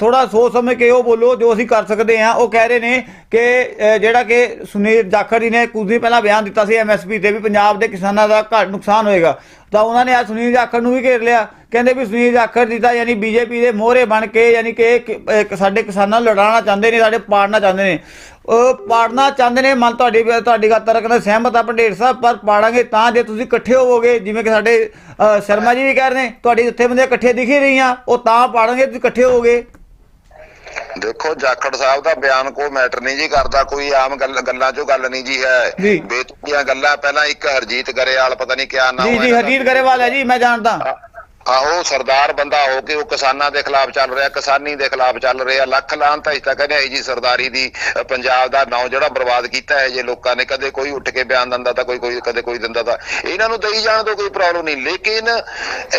Speaker 1: ਥੋੜਾ ਸੋਚ ਸਮਝ ਕੇ ਉਹ ਬੋਲੋ, ਜੋ ਅਸੀਂ ਕਰ ਸਕਦੇ ਹਾਂ। ਉਹ ਕਹਿ ਰਹੇ ਨੇ ਕਿ ਜਿਹੜਾ ਕਿ ਸੁਨੀਲ ਜਾਖੜ ਜੀ ਨੇ ਕੁਝ ਦਿਨ ਪਹਿਲਾਂ ਬਿਆਨ ਦਿੱਤਾ ਸੀ ਐਮਐਸਪੀ ਤੇ ਵੀ ਪੰਜਾਬ ਦੇ ਕਿਸਾਨਾਂ ਦਾ ਘੱਟ ਨੁਕਸਾਨ ਹੋਏਗਾ। ਤਾਂ ਉਹਨਾਂ ਨੇ ਆ ਸੁਨੀਲ ਜਾਖੜ ਨੂੰ ਵੀ ਘੇਰ ਲਿਆ। ਕਹਿੰਦੇ ਵੀ ਸੁਨੀਲ ਜਾਖੜ ਜੀ ਤਾਂ ਯਾਨੀ ਬੀਜੇਪੀ ਦੇ ਮੋਹਰੇ ਬਣ ਕੇ ਯਾਨੀ ਕਿ ਸਾਡੇ ਕਿਸਾਨਾਂ ਨੂੰ ਲੜਾਉਣਾ ਚਾਹੁੰਦੇ ਨੇ, ਸਾਡੇ ਪਾੜਨਾ ਚਾਹੁੰਦੇ ਨੇ। ਪਾੜਨਾ ਚਾਹੁੰਦੇ ਨੇ ਮਨ ਤੁਹਾਡੀ ਤੁਹਾਡੀ ਗੱਲ ਤਰਕ ਨਾਲ ਸਹਿਮਤ ਆ ਪੰਡੇਰ ਸਾਹਿਬ ਪਰ ਪਾੜਾਂਗੇ ਤਾਂ ਜੇ ਤੁਸੀਂ ਇਕੱਠੇ ਹੋਵੋਗੇ ਜਿਵੇਂ ਕਿ ਸਾਡੇ ਸ਼ਰਮਾ ਜੀ ਵੀ ਕਹਿ ਰਹੇ ਨੇ ਤੁਹਾਡੀ ਜਿੱਥੇ ਬੰਦੇ ਇਕੱਠੇ ਦਿਖ ਹੀ ਰਹੀਆਂ ਉਹ ਤਾਂ ਪਾੜਾਂਗੇ ਤੁਸੀਂ ਇਕੱਠੇ ਹੋਵੋਗੇ
Speaker 2: ਦੇਖੋ ਜਾਖੜ ਸਾਹਿਬ ਦਾ ਬਿਆਨ ਕੋਈ ਮੈਟਰ ਨਹੀਂ ਜੀ ਕਰਦਾ ਕੋਈ ਆਮ ਗੱਲ ਗੱਲਾਂ ਚੋਂ ਗੱਲ ਨਹੀਂ ਜੀ ਹੈ
Speaker 1: ਜੀ।
Speaker 2: ਬੇਤੁਕੀਆਂ ਗੱਲਾਂ ਪਹਿਲਾਂ ਇੱਕ ਹਰਜੀਤ ਗਰੇਵਾਲ ਪਤਾ ਨਹੀਂ ਕਿਆ ਨਾਮ
Speaker 1: ਜੀ ਜੀ
Speaker 2: ਦਾ।
Speaker 1: ਹਰਜੀਤ ਗਰੇਵਾਲ ਹੈ ਜੀ ਮੈਂ ਜਾਣਦਾ
Speaker 2: ਆਹੋ ਸਰਦਾਰ ਬੰਦਾ ਹੋ ਕੇ ਉਹ ਕਿਸਾਨਾਂ ਦੇ ਖਿਲਾਫ ਚੱਲ ਰਿਹਾ, ਕਿਸਾਨੀ ਦੇ ਖਿਲਾਫ ਚੱਲ ਰਿਹਾ, ਲੱਖ ਲਾਹਨਤ ਇਸ ਤਾਂ ਕਹਿੰਦੇ ਜੀ ਸਰਦਾਰੀ ਦੀ ਪੰਜਾਬ ਦਾ ਨਾਂ ਜਿਹੜਾ ਬਰਬਾਦ ਕੀਤਾ ਹੈ ਜੇ ਲੋਕਾਂ ਨੇ, ਕਦੇ ਕੋਈ ਉੱਠ ਕੇ ਬਿਆਨ ਦਿੰਦਾ ਤਾਂ ਕੋਈ ਕੋਈ, ਕਦੇ ਕੋਈ ਦਿੰਦਾ ਤਾਂ, ਇਹਨਾਂ ਨੂੰ ਦੇਈ ਜਾਣ ਤੋਂ ਕੋਈ ਪ੍ਰੋਬਲਮ ਨਹੀਂ। ਲੇਕਿਨ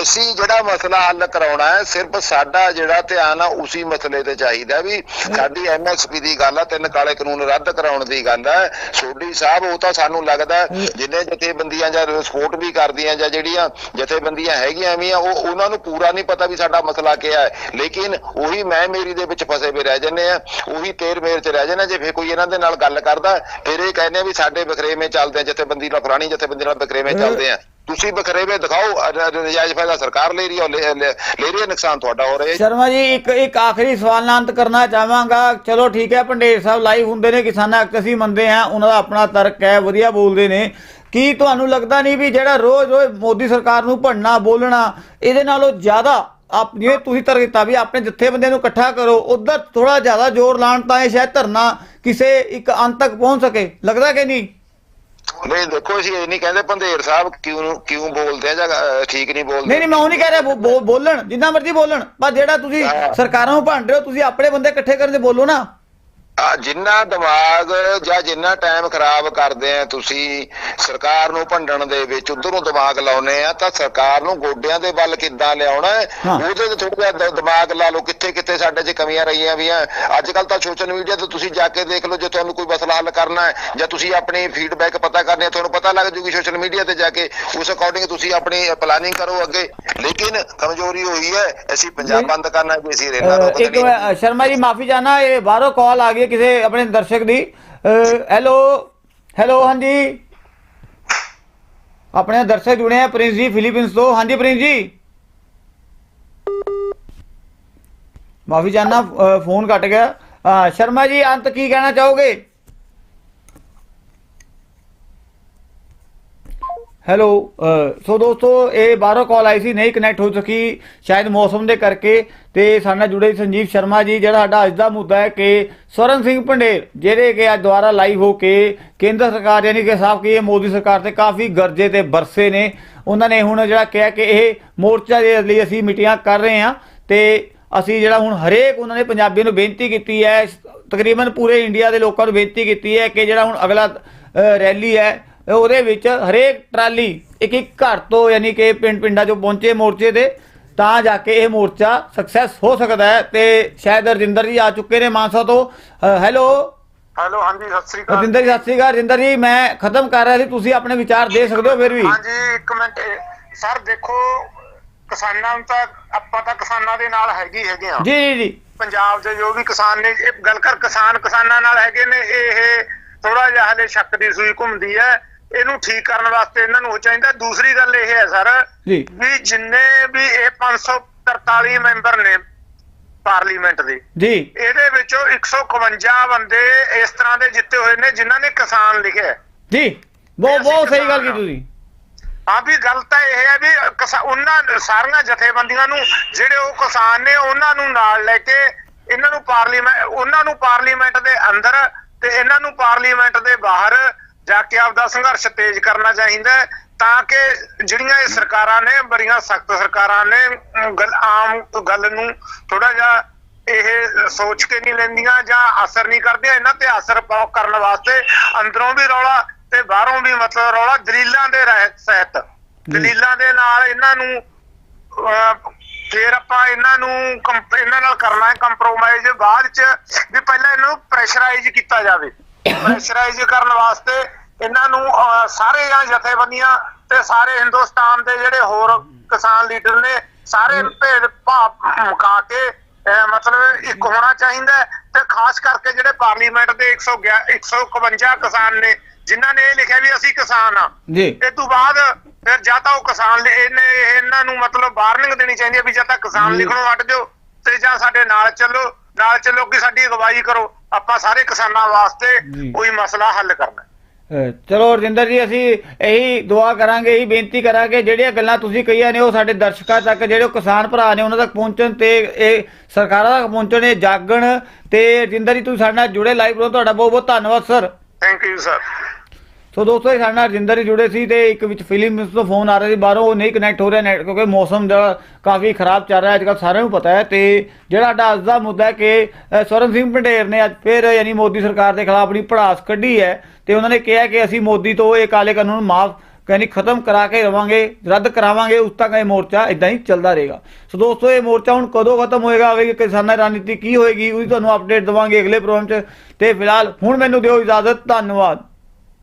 Speaker 2: ਅਸੀਂ ਜਿਹੜਾ ਮਸਲਾ ਹੱਲ ਕਰਾਉਣਾ ਹੈ, ਸਿਰਫ ਸਾਡਾ ਜਿਹੜਾ ਧਿਆਨ ਆ, ਉਸੇ ਮਸਲੇ ਤੇ ਚਾਹੀਦਾ ਵੀ ਸਾਡੀ ਐਮਐਸਪੀ ਦੀ ਗੱਲ ਆ, ਤਿੰਨ ਕਾਲੇ ਕਾਨੂੰਨ ਰੱਦ ਕਰਾਉਣ ਦੀ ਗੱਲ ਹੈ ਸੋਢੀ ਸਾਹਿਬ, ਉਹ ਤਾਂ ਸਾਨੂੰ ਲੱਗਦਾ, ਜਿੰਨੇ ਜਥੇਬੰਦੀਆਂ ਜਾਂ ਸਪੋਰਟ ਵੀ ਕਰਦੀਆਂ ਜਾਂ ਜਿਹੜੀਆਂ ਜਥੇਬੰਦੀਆਂ ਹੈਗੀਆਂ ਵੀ ਆ, ਉਹ ਉਹਨਾਂ ਨੂੰ ਪੂਰਾ ਨਹੀਂ ਪਤਾ ਵੀ ਸਾਡਾ ਮਸਲਾ ਕੀ ਹੈ। ਲੇਕਿਨ ਉਹੀ ਮੈਂ ਮੇਰੀ ਦੇ ਵਿੱਚ ਫਸੇ ਵੀ ਰਹਿ ਜੰਨੇ ਆ ਉਹੀ ਤੇਰ ਮੇਰ ਚ ਰਹਿ ਜੰਨੇ ਜੇ ਫੇਰ ਕੋਈ ਇਹਨਾਂ ਦੇ ਨਾਲ ਗੱਲ ਕਰਦਾ ਫਿਰ ਇਹ ਕਹਿੰਦੇ ਆ ਵੀ ਸਾਡੇ ਬਖਰੇਵੇਂ ਚੱਲਦੇ ਆ ਜਥੇਬੰਦੀ ਨਾਲ ਪੁਰਾਣੀ ਜਥੇਬੰਦੀ ਨਾਲ ਬਖਰੇਵੇਂ ਚੱਲਦੇ ਆ। ਤੁਸੀਂ ਬਖਰੇਵੇਂ ਦਿਖਾਓ ਨਜਾਇਜ਼ ਫਾਇਦਾ ਸਰਕਾਰ ਲੈ ਰਹੀ ਹੈ ਲੈ ਰਹੀ ਹੈ ਨੁਕਸਾਨ ਤੁਹਾਡਾ ਹੋ ਰਿਹਾ ਹੈ
Speaker 1: ਸ਼ਰਮਾ ਜੀ ਇੱਕ ਇੱਕ ਆਖਰੀ ਸਵਾਲ ਨਾਲ ਅੰਤ ਕਰਨਾ ਚਾਹਾਂਗਾ। ਚਲੋ ਠੀਕ ਹੈ ਪੰਡੇਰ ਸਾਹਿਬ ਲਾਈਵ ਹੁੰਦੇ ਨੇ ਕਿਸਾਨਾਂ ਹੱਕ ਅਸੀਂ ਮੰਨਦੇ ਆ ਉਹਨਾਂ ਦਾ ਆਪਣਾ ਤਰਕ ਹੈ ਵਧੀਆ ਬੋਲਦੇ ਨੇ। ਕੀ ਤੁਹਾਨੂੰ ਲੱਗਦਾ ਨਹੀਂ ਵੀ ਜਿਹੜਾ ਰੋਜ਼-ਰੋਜ਼ ਮੋਦੀ ਸਰਕਾਰ ਨੂੰ ਭੰਡਣਾ ਬੋਲਣਾ ਇਹਦੇ ਨਾਲੋਂ ਜ਼ਿਆਦਾ ਆਪ ਜਿਵੇਂ ਤੁਸੀਂ ਤਰਕ ਦਿੱਤਾ ਵੀ ਆਪਣੇ ਜਥੇਬੰਦੀਆਂ ਨੂੰ ਇਕੱਠਾ ਕਰੋ ਉਧਰ ਥੋੜਾ ਜ਼ਿਆਦਾ ਜ਼ੋਰ ਲਾਣ ਤਾਂ ਇਹ ਸ਼ਾਇਦ ਧਰਨਾ ਕਿਸੇ ਇੱਕ ਅੰਤ ਤੱਕ ਪਹੁੰਚ ਸਕੇ। ਲੱਗਦਾ ਕਿ ਨਹੀਂ?
Speaker 2: ਨਹੀਂ ਦੇਖੋ ਅਸੀਂ ਇਹ ਨਹੀਂ ਕਹਿੰਦੇ ਪੰਧੇਰ ਸਾਹਿਬ ਕਿਉਂ ਕਿਉਂ ਬੋਲਦੇ ਆ ਜਾਂ ਠੀਕ ਨਹੀਂ ਬੋਲਦੇ।
Speaker 1: ਨਹੀਂ ਨਹੀਂ ਮੈਂ ਉਹ ਨਹੀਂ ਕਹਿ ਰਿਹਾ ਬੋਲਣ ਜਿੰਨਾ ਮਰਜ਼ੀ ਬੋਲਣ। ਪਰ ਜਿਹੜਾ ਤੁਸੀਂ। ਸਰਕਾਰਾਂ ਨੂੰ ਭੰਡ ਰਹੇ ਹੋ ਤੁਸੀਂ ਆਪਣੇ ਬੰਦੇ ਇਕੱਠੇ ਕਰਨ ਦੇ ਬੋਲੋ ਨਾ।
Speaker 2: ਜਿੰਨਾ ਦਿਮਾਗ ਜਾਂ ਜਿੰਨਾ ਟਾਈਮ ਖਰਾਬ ਕਰਦੇ ਆ ਤੁਸੀਂ ਸਰਕਾਰ ਨੂੰ ਭੰਡਣ ਦੇ ਵਿੱਚ ਉਧਰੋਂ ਦਿਮਾਗ ਲਾਉਨੇ ਆ ਤਾਂ ਸਰਕਾਰ ਨੂੰ ਗੋਡਿਆਂ ਦੇ ਵੱਲ ਕਿੱਦਾਂ ਲਿਆਉਣਾ। ਉਹਦੇ ਤੇ ਥੋੜਾ ਜਿਹਾ ਦਿਮਾਗ ਲਾ ਲਓ ਕਿੱਥੇ ਕਿੱਥੇ ਸਾਡੇ 'ਚ ਕਮੀਆਂ ਰਹੀਆਂ ਵੀ ਆ। ਅੱਜ ਕੱਲ ਤਾਂ ਸੋਸ਼ਲ ਮੀਡੀਆ ਤੇ ਤੁਸੀਂ ਜਾ ਕੇ ਦੇਖ ਲਓ ਜੇ ਤੁਹਾਨੂੰ ਕੋਈ ਮਸਲਾ ਹੱਲ ਕਰਨਾ ਹੈ ਜਾਂ ਤੁਸੀਂ ਆਪਣੀ ਫੀਡਬੈਕ ਪਤਾ ਕਰਨੀ ਹੈ ਤੁਹਾਨੂੰ ਪਤਾ ਲੱਗ ਜੂਗੀ ਸੋਸ਼ਲ ਮੀਡੀਆ ਤੇ ਜਾ ਕੇ ਉਸ ਅਕੋਰਡਿੰਗ ਤੁਸੀਂ ਆਪਣੀ ਪਲਾਨਿੰਗ ਕਰੋ ਅੱਗੇ। ਲੇਕਿਨ ਕਮਜ਼ੋਰੀ ਹੋਈ ਹੈ ਅਸੀਂ ਪੰਜਾਬ ਬੰਦ ਕਰਨਾ ਵੀ ਅਸੀਂ
Speaker 1: ਅਹ
Speaker 2: ਰੋਕ
Speaker 1: ਇੱਕ
Speaker 2: ਦੇਣੀ
Speaker 1: ਮੈਂ- ਸ਼ਰਮਾ ਜੀ ਮਾਫੀ ਚਾਹਨਾ ਇਹ ਬਾਹਰੋਂ ਕਾਲ ਆ ਗਈ ਕਿਸੇ ਆਪਣੇ ਦਰਸ਼ਕ ਦੀ ਹੈਲੋ ਹੈਲੋ ਹਾਂਜੀ। ਆਪਣੇ ਦਰਸ਼ਕ ਜੁੜੇ ਆ, ਪ੍ਰਿੰਸ ਜੀ, ਫਿਲੀਪੀਨਸ ਤੋਂ। ਹਾਂਜੀ, ਪ੍ਰਿੰਸ ਜੀ। ਮਾਫੀ ਚਾਹਨਾ ਫੋਨ ਕੱਟ ਗਿਆ। ਸ਼ਰਮਾ ਜੀ, ਅੰਤ ਕੀ ਕਹਿਣਾ ਚਾਹੋਗੇ? ਹੈਲੋ ਸੋ ਦੋਸਤੋ, ਇਹ ਬਾਹਰੋਂ ਕਾਲ ਆਈ ਸੀ, ਨਹੀਂ ਕਨੈਕਟ ਹੋ ਸਕੀ ਸ਼ਾਇਦ ਮੌਸਮ ਦੇ ਕਰਕੇ ਤੇ ਸਾਡੇ ਨਾਲ ਜੁੜੇ ਸੰਜੀਵ ਸ਼ਰਮਾ ਜੀ, ਜਿਹੜਾ ਸਾਡਾ ਅੱਜ ਦਾ ਮੁੱਦਾ ਹੈ ਕਿ ਸਵਰਨ ਸਿੰਘ ਪੰਡੇਰ ਜਿਹੜੇ ਕਿ ਅੱਜ ਦੁਆਰਾ ਲਾਈਵ ਹੋ ਕੇ ਕੇਂਦਰ ਸਰਕਾਰ ਯਾਨੀ ਕਿ ਸਾਫ਼ ਕੀ ਮੋਦੀ ਸਰਕਾਰ ਤੇ ਕਾਫੀ ਗਰਜੇ ਤੇ ਬਰਸੇ ਨੇ। ਉਹਨਾਂ ਨੇ ਹੁਣ ਜਿਹੜਾ ਕਿਹਾ ਕਿ ਇਹ ਮੋਰਚਾ ਦੇ ਲਈ ਅਸੀਂ ਮੀਟਿੰਗਾਂ ਕਰ ਰਹੇ ਹਾਂ ਤੇ ਅਸੀਂ ਜਿਹੜਾ ਹੁਣ ਹਰੇਕ ਉਹਨਾਂ ਨੇ ਪੰਜਾਬੀ ਨੂੰ ਬੇਨਤੀ ਕੀਤੀ ਹੈ, ਤਕਰੀਬਨ ਪੂਰੇ ਇੰਡੀਆ ਦੇ ਲੋਕਾਂ ਨੂੰ ਬੇਨਤੀ ਕੀਤੀ ਹੈ ਕਿ ਜਿਹੜਾ ਹੁਣ ਅਗਲਾ ਰੈਲੀ ਹੈ, ਉਹਦੇ ਵਿੱਚ ਹਰੇਕ ਟਰਾਲੀ ਇੱਕ ਇੱਕ ਘਰ ਤੋਂ ਯਾਨੀ ਕਿ ਪਿੰਡ ਪਿੰਡਾਂ ਚੋਂ ਪਹੁੰਚੇ ਮੋਰਚੇ ਤੇ ਤਾਂ ਜਾ ਕੇ ਇਹ ਮੋਰਚਾ ਸਕਸੈਸ ਹੋ ਸਕਦਾ ਹੈ ਤੇ ਸ਼ਾਇਦ ਰਜਿੰਦਰ ਜੀ ਆ ਚੁੱਕੇ ਨੇ ਮਾਨਸਾ ਤੋਂ। ਹੈਲੋ
Speaker 3: ਹੈਲੋ ਹਾਂਜੀ ਸਤਿ ਸ੍ਰੀ ਅਕਾਲ।
Speaker 1: ਰਜਿੰਦਰ ਜੀ ਸਤਿ ਸ਼੍ਰੀ ਅਕਾਲ। ਰਜਿੰਦਰ ਜੀ ਮੈਂ ਖਤਮ ਕਰ ਰਿਹਾ ਸੀ ਤੁਸੀਂ ਆਪਣੇ ਵਿਚਾਰ ਦੇ ਸਕਦੇ ਹੋ ਫਿਰ ਵੀ?
Speaker 3: ਹਾਂਜੀ ਇੱਕ ਮਿੰਟ ਸਰ ਦੇਖੋ ਕਿਸਾਨਾਂ ਨੂੰ ਤਾਂ ਆਪਾਂ ਤਾਂ ਕਿਸਾਨਾਂ ਦੇ ਨਾਲ ਹੈਗੇ ਹੈਗੇ ਆ
Speaker 1: ਜੀ ਜੀ ਜੀ।
Speaker 3: ਪੰਜਾਬ ਦੇ ਜੋ ਵੀ ਕਿਸਾਨ ਨੇ ਇਹ ਗੱਲ ਕਰ ਕਿਸਾਨ ਕਿਸਾਨਾਂ ਨਾਲ ਹੈਗੇ ਨੇ ਇਹ ਥੋੜਾ ਜਿਹਾ ਹਲੇ ਸ਼ੱਕ ਦੀ ਸੂਈ ਘੁੰਮਦੀ ਹੈ। ਇਹਨੂੰ ਠੀਕ ਕਰਨ ਵਾਸਤੇ ਇਹਨਾਂ ਨੂੰ ਚਾਹੀਦਾ। ਦੂਸਰੀ ਗੱਲ ਇਹ ਹੈ ਸਰ
Speaker 1: ਜੀ।
Speaker 3: ਵੀ ਜਿੰਨੇ ਵੀ ਇਹ 543 ਮੈਂਬਰ ਨੇ ਪਾਰਲੀਮੈਂਟ ਦੇ
Speaker 1: ਜੀ।
Speaker 3: ਇਹਦੇ ਵਿੱਚੋਂ 151 ਬੰਦੇ ਇਸ ਤਰ੍ਹਾਂ ਦੇ ਜਿੱਤੇ ਹੋਏ ਨੇ ਜਿਨ੍ਹਾਂ ਨੇ ਕਿਸਾਨ ਲਿਖਿਆ
Speaker 1: ਜੀ। ਬਹੁਤ ਬਹੁਤ ਸਹੀ ਗੱਲ ਕੀਤੀ ਤੁਸੀਂ।
Speaker 3: ਹਾਂ ਵੀ ਗੱਲ ਤਾਂ ਇਹ ਹੈ ਵੀ ਉਹਨਾਂ ਸਾਰੀਆਂ ਜਥੇਬੰਦੀਆਂ ਨੂੰ ਜਿਹੜੇ ਉਹ ਕਿਸਾਨ ਨੇ ਉਹਨਾਂ ਨੂੰ ਨਾਲ ਲੈ ਕੇ ਇਹਨਾਂ ਨੂੰ ਪਾਰਲੀਮੈਂਟ ਉਹਨਾਂ ਨੂੰ ਪਾਰਲੀਮੈਂਟ ਦੇ ਅੰਦਰ ਤੇ ਇਹਨਾਂ ਨੂੰ ਪਾਰਲੀਮੈਂਟ ਦੇ ਬਾਹਰ ਜਾ ਕੇ ਆਪਦਾ ਸੰਘਰਸ਼ ਤੇਜ਼ ਕਰਨਾ ਚਾਹੀਦਾ ਤਾਂ ਕਿ ਜਿਹੜੀਆਂ ਇਹ ਸਰਕਾਰਾਂ ਨੇ ਬੜੀਆਂ ਸਖਤ ਸਰਕਾਰਾਂ ਨੇ ਗੱਲ ਆਮ ਗੱਲ ਨੂੰ ਥੋੜਾ ਜਿਹਾ ਇਹ ਸੋਚ ਕੇ ਨਹੀਂ ਲੈਂਦੀਆਂ ਜਾਂ ਅਸਰ ਨਹੀਂ ਕਰਦੀਆਂ ਇਹਨਾਂ ਤੇ ਅਸਰ ਪਾਉ ਕਰਨ ਵਾਸਤੇ ਅੰਦਰੋਂ ਵੀ ਰੌਲਾ ਤੇ ਬਾਹਰੋਂ ਵੀ ਮਤਲਬ ਰੌਲਾ ਦਲੀਲਾਂ ਦੇ ਰਹਿਤ ਸਹਿਤ। ਦਲੀਲਾਂ ਦੇ ਨਾਲ ਇਹਨਾਂ ਨੂੰ ਫਿਰ ਆਪਾਂ ਇਹਨਾਂ ਨੂੰ ਇਹਨਾਂ ਨਾਲ ਕਰਨਾ ਹੈ ਕੰਪਰੋਮਾਈਜ਼ ਬਾਅਦ ਚ ਵੀ ਪਹਿਲਾਂ ਇਹਨੂੰ ਪ੍ਰੈਸ਼ਰਾਈਜ਼ ਕੀਤਾ ਜਾਵੇ। ਪ੍ਰੈਸ਼ਰਾਈਜ਼ ਕਰਨ ਵਾਸਤੇ ਇਹਨਾਂ ਨੂੰ ਸਾਰੇ ਜਾਂ ਜਥੇਬੰਦੀਆਂ ਤੇ ਸਾਰੇ ਹਿੰਦੁਸਤਾਨ ਦੇ ਜਿਹੜੇ ਹੋਰ ਕਿਸਾਨ ਲੀਡਰ ਨੇ ਸਾਰੇ ਭੇਦ ਭਾਵ ਮੁਕਾ ਕੇ ਮਤਲਬ ਇੱਕ ਹੋਣਾ ਚਾਹੀਦਾ ਤੇ ਖਾਸ ਕਰਕੇ ਜਿਹੜੇ ਪਾਰਲੀਮੈਂਟ ਦੇ 111 151 ਕਿਸਾਨ ਨੇ ਜਿਨ੍ਹਾਂ ਨੇ ਇਹ ਲਿਖਿਆ ਵੀ ਅਸੀਂ ਕਿਸਾਨ ਆ
Speaker 1: ਜੀ।
Speaker 3: ਇਹ ਤੋਂ ਬਾਅਦ ਫਿਰ ਜਾਂ ਤਾਂ ਉਹ ਕਿਸਾਨ ਇਹਨੇ ਇਹਨਾਂ ਨੂੰ ਮਤਲਬ ਵਾਰਨਿੰਗ ਦੇਣੀ ਚਾਹੀਦੀ ਹੈ ਵੀ ਜਾਂ ਤਾਂ ਕਿਸਾਨ ਲਿਖਣੋਂ ਹਟ ਜਾਓ ਤੇ ਜਾਂ ਸਾਡੇ ਨਾਲ ਚੱਲੋ ਨਾਲ ਚੱਲੋ ਕਿ ਸਾਡੀ ਅਗਵਾਈ ਕਰੋ। ਆਪਾਂ ਸਾਰੇ ਕਿਸਾਨਾਂ। ਵਾਸਤੇ ਕੋਈ ਮਸਲਾ ਹੱਲ ਕਰਨਾ
Speaker 1: ਚਲੋ ਰਜਿੰਦਰ ਜੀ, ਅਸੀਂ ਇਹੀ ਦੁਆ ਕਰਾਂਗੇ, ਇਹੀ ਬੇਨਤੀ ਕਰਾਂਗੇ, ਜਿਹੜੀਆਂ ਗੱਲਾਂ ਤੁਸੀਂ ਕਹੀਆਂ ਨੇ, ਉਹ ਸਾਡੇ ਦਰਸ਼ਕਾਂ ਤੱਕ, ਜਿਹੜੇ ਉਹ ਕਿਸਾਨ ਭਰਾ ਨੇ, ਉਹਨਾਂ ਤੱਕ ਪਹੁੰਚਣ ਤੇ ਇਹ ਸਰਕਾਰਾਂ ਤੱਕ ਪਹੁੰਚਣ, ਇਹ ਜਾਗਣ ਤੇ ਰਜਿੰਦਰ ਜੀ, ਤੁਸੀਂ ਸਾਡੇ ਨਾਲ ਜੁੜੇ ਲਾਈਵ ਤੋਂ ਤੁਹਾਡਾ ਬਹੁਤ ਬਹੁਤ ਧੰਨਵਾਦ sir
Speaker 3: thank you sir
Speaker 1: so ਦੋਸਤੋ, ਇਹ ਸਾਡੇ ਨਾਲ ਰਜਿੰਦਰ ਹੀ ਜੁੜੇ ਸੀ ਤੇ ਇੱਕ ਵਿੱਚ ਫਿਲਮ ਤੋਂ ਫੋਨ ਆ ਰਿਹਾ ਸੀ, ਬਾਹਰੋਂ ਉਹ ਨਹੀਂ ਕਨੈਕਟ ਹੋ ਰਿਹਾ ਨੈਟ ਕਿਉਂਕਿ ਮੌਸਮ ਦਾ ਕਾਫੀ ਖਰਾਬ ਚੱਲ ਰਿਹਾ ਅੱਜ ਕੱਲ੍ਹ ਸਾਰਿਆਂ ਨੂੰ ਪਤਾ ਹੈ ਤੇ ਜਿਹੜਾ ਸਾਡਾ ਅੱਜ ਦਾ ਮੁੱਦਾ ਹੈ ਕਿ ਸਵਰਨ ਸਿੰਘ ਪੰਡੇਰ ਨੇ ਅੱਜ ਫਿਰ ਯਾਨੀ ਮੋਦੀ ਸਰਕਾਰ ਦੇ ਖਿਲਾਫ ਆਪਣੀ ਪੜਾਸ ਕੱਢੀ ਹੈ ਤੇ ਉਹਨਾਂ ਨੇ ਕਿਹਾ ਕਿ ਅਸੀਂ ਮੋਦੀ ਤੋਂ ਇਹ ਕਾਲੇ ਕਾਨੂੰਨ ਮਾਫ ਕਹਿੰਦੀ ਖਤਮ ਕਰਾ ਕੇ ਰਵਾਂਗੇ ਰੱਦ ਕਰਾਵਾਂਗੇ, ਉਸ ਤੱਕ ਇਹ ਮੋਰਚਾ ਇਦਾਂ ਹੀ ਚੱਲਦਾ ਰਹੇਗਾ। ਸੋ ਦੋਸਤੋ, ਇਹ ਮੋਰਚਾ ਹੁਣ ਕਦੋਂ ਖਤਮ ਹੋਏਗਾ? ਅਗਲੀ ਕਿਸਾਨਾਂ ਦੀ ਰਣਨੀਤੀ ਕੀ ਹੋਏਗੀ? ਉਹਦੀ ਤੁਹਾਨੂੰ ਅਪਡੇਟ ਦਵਾਂਗੇ ਅਗਲੇ ਪ੍ਰੋਗਰਾਮ 'ਚ। ਤੇ ਫਿਲਹਾਲ ਹੁਣ ਮੈਨੂੰ ਦਿਓ ਇਜਾਜ਼ਤ, ਧੰਨਵਾਦ।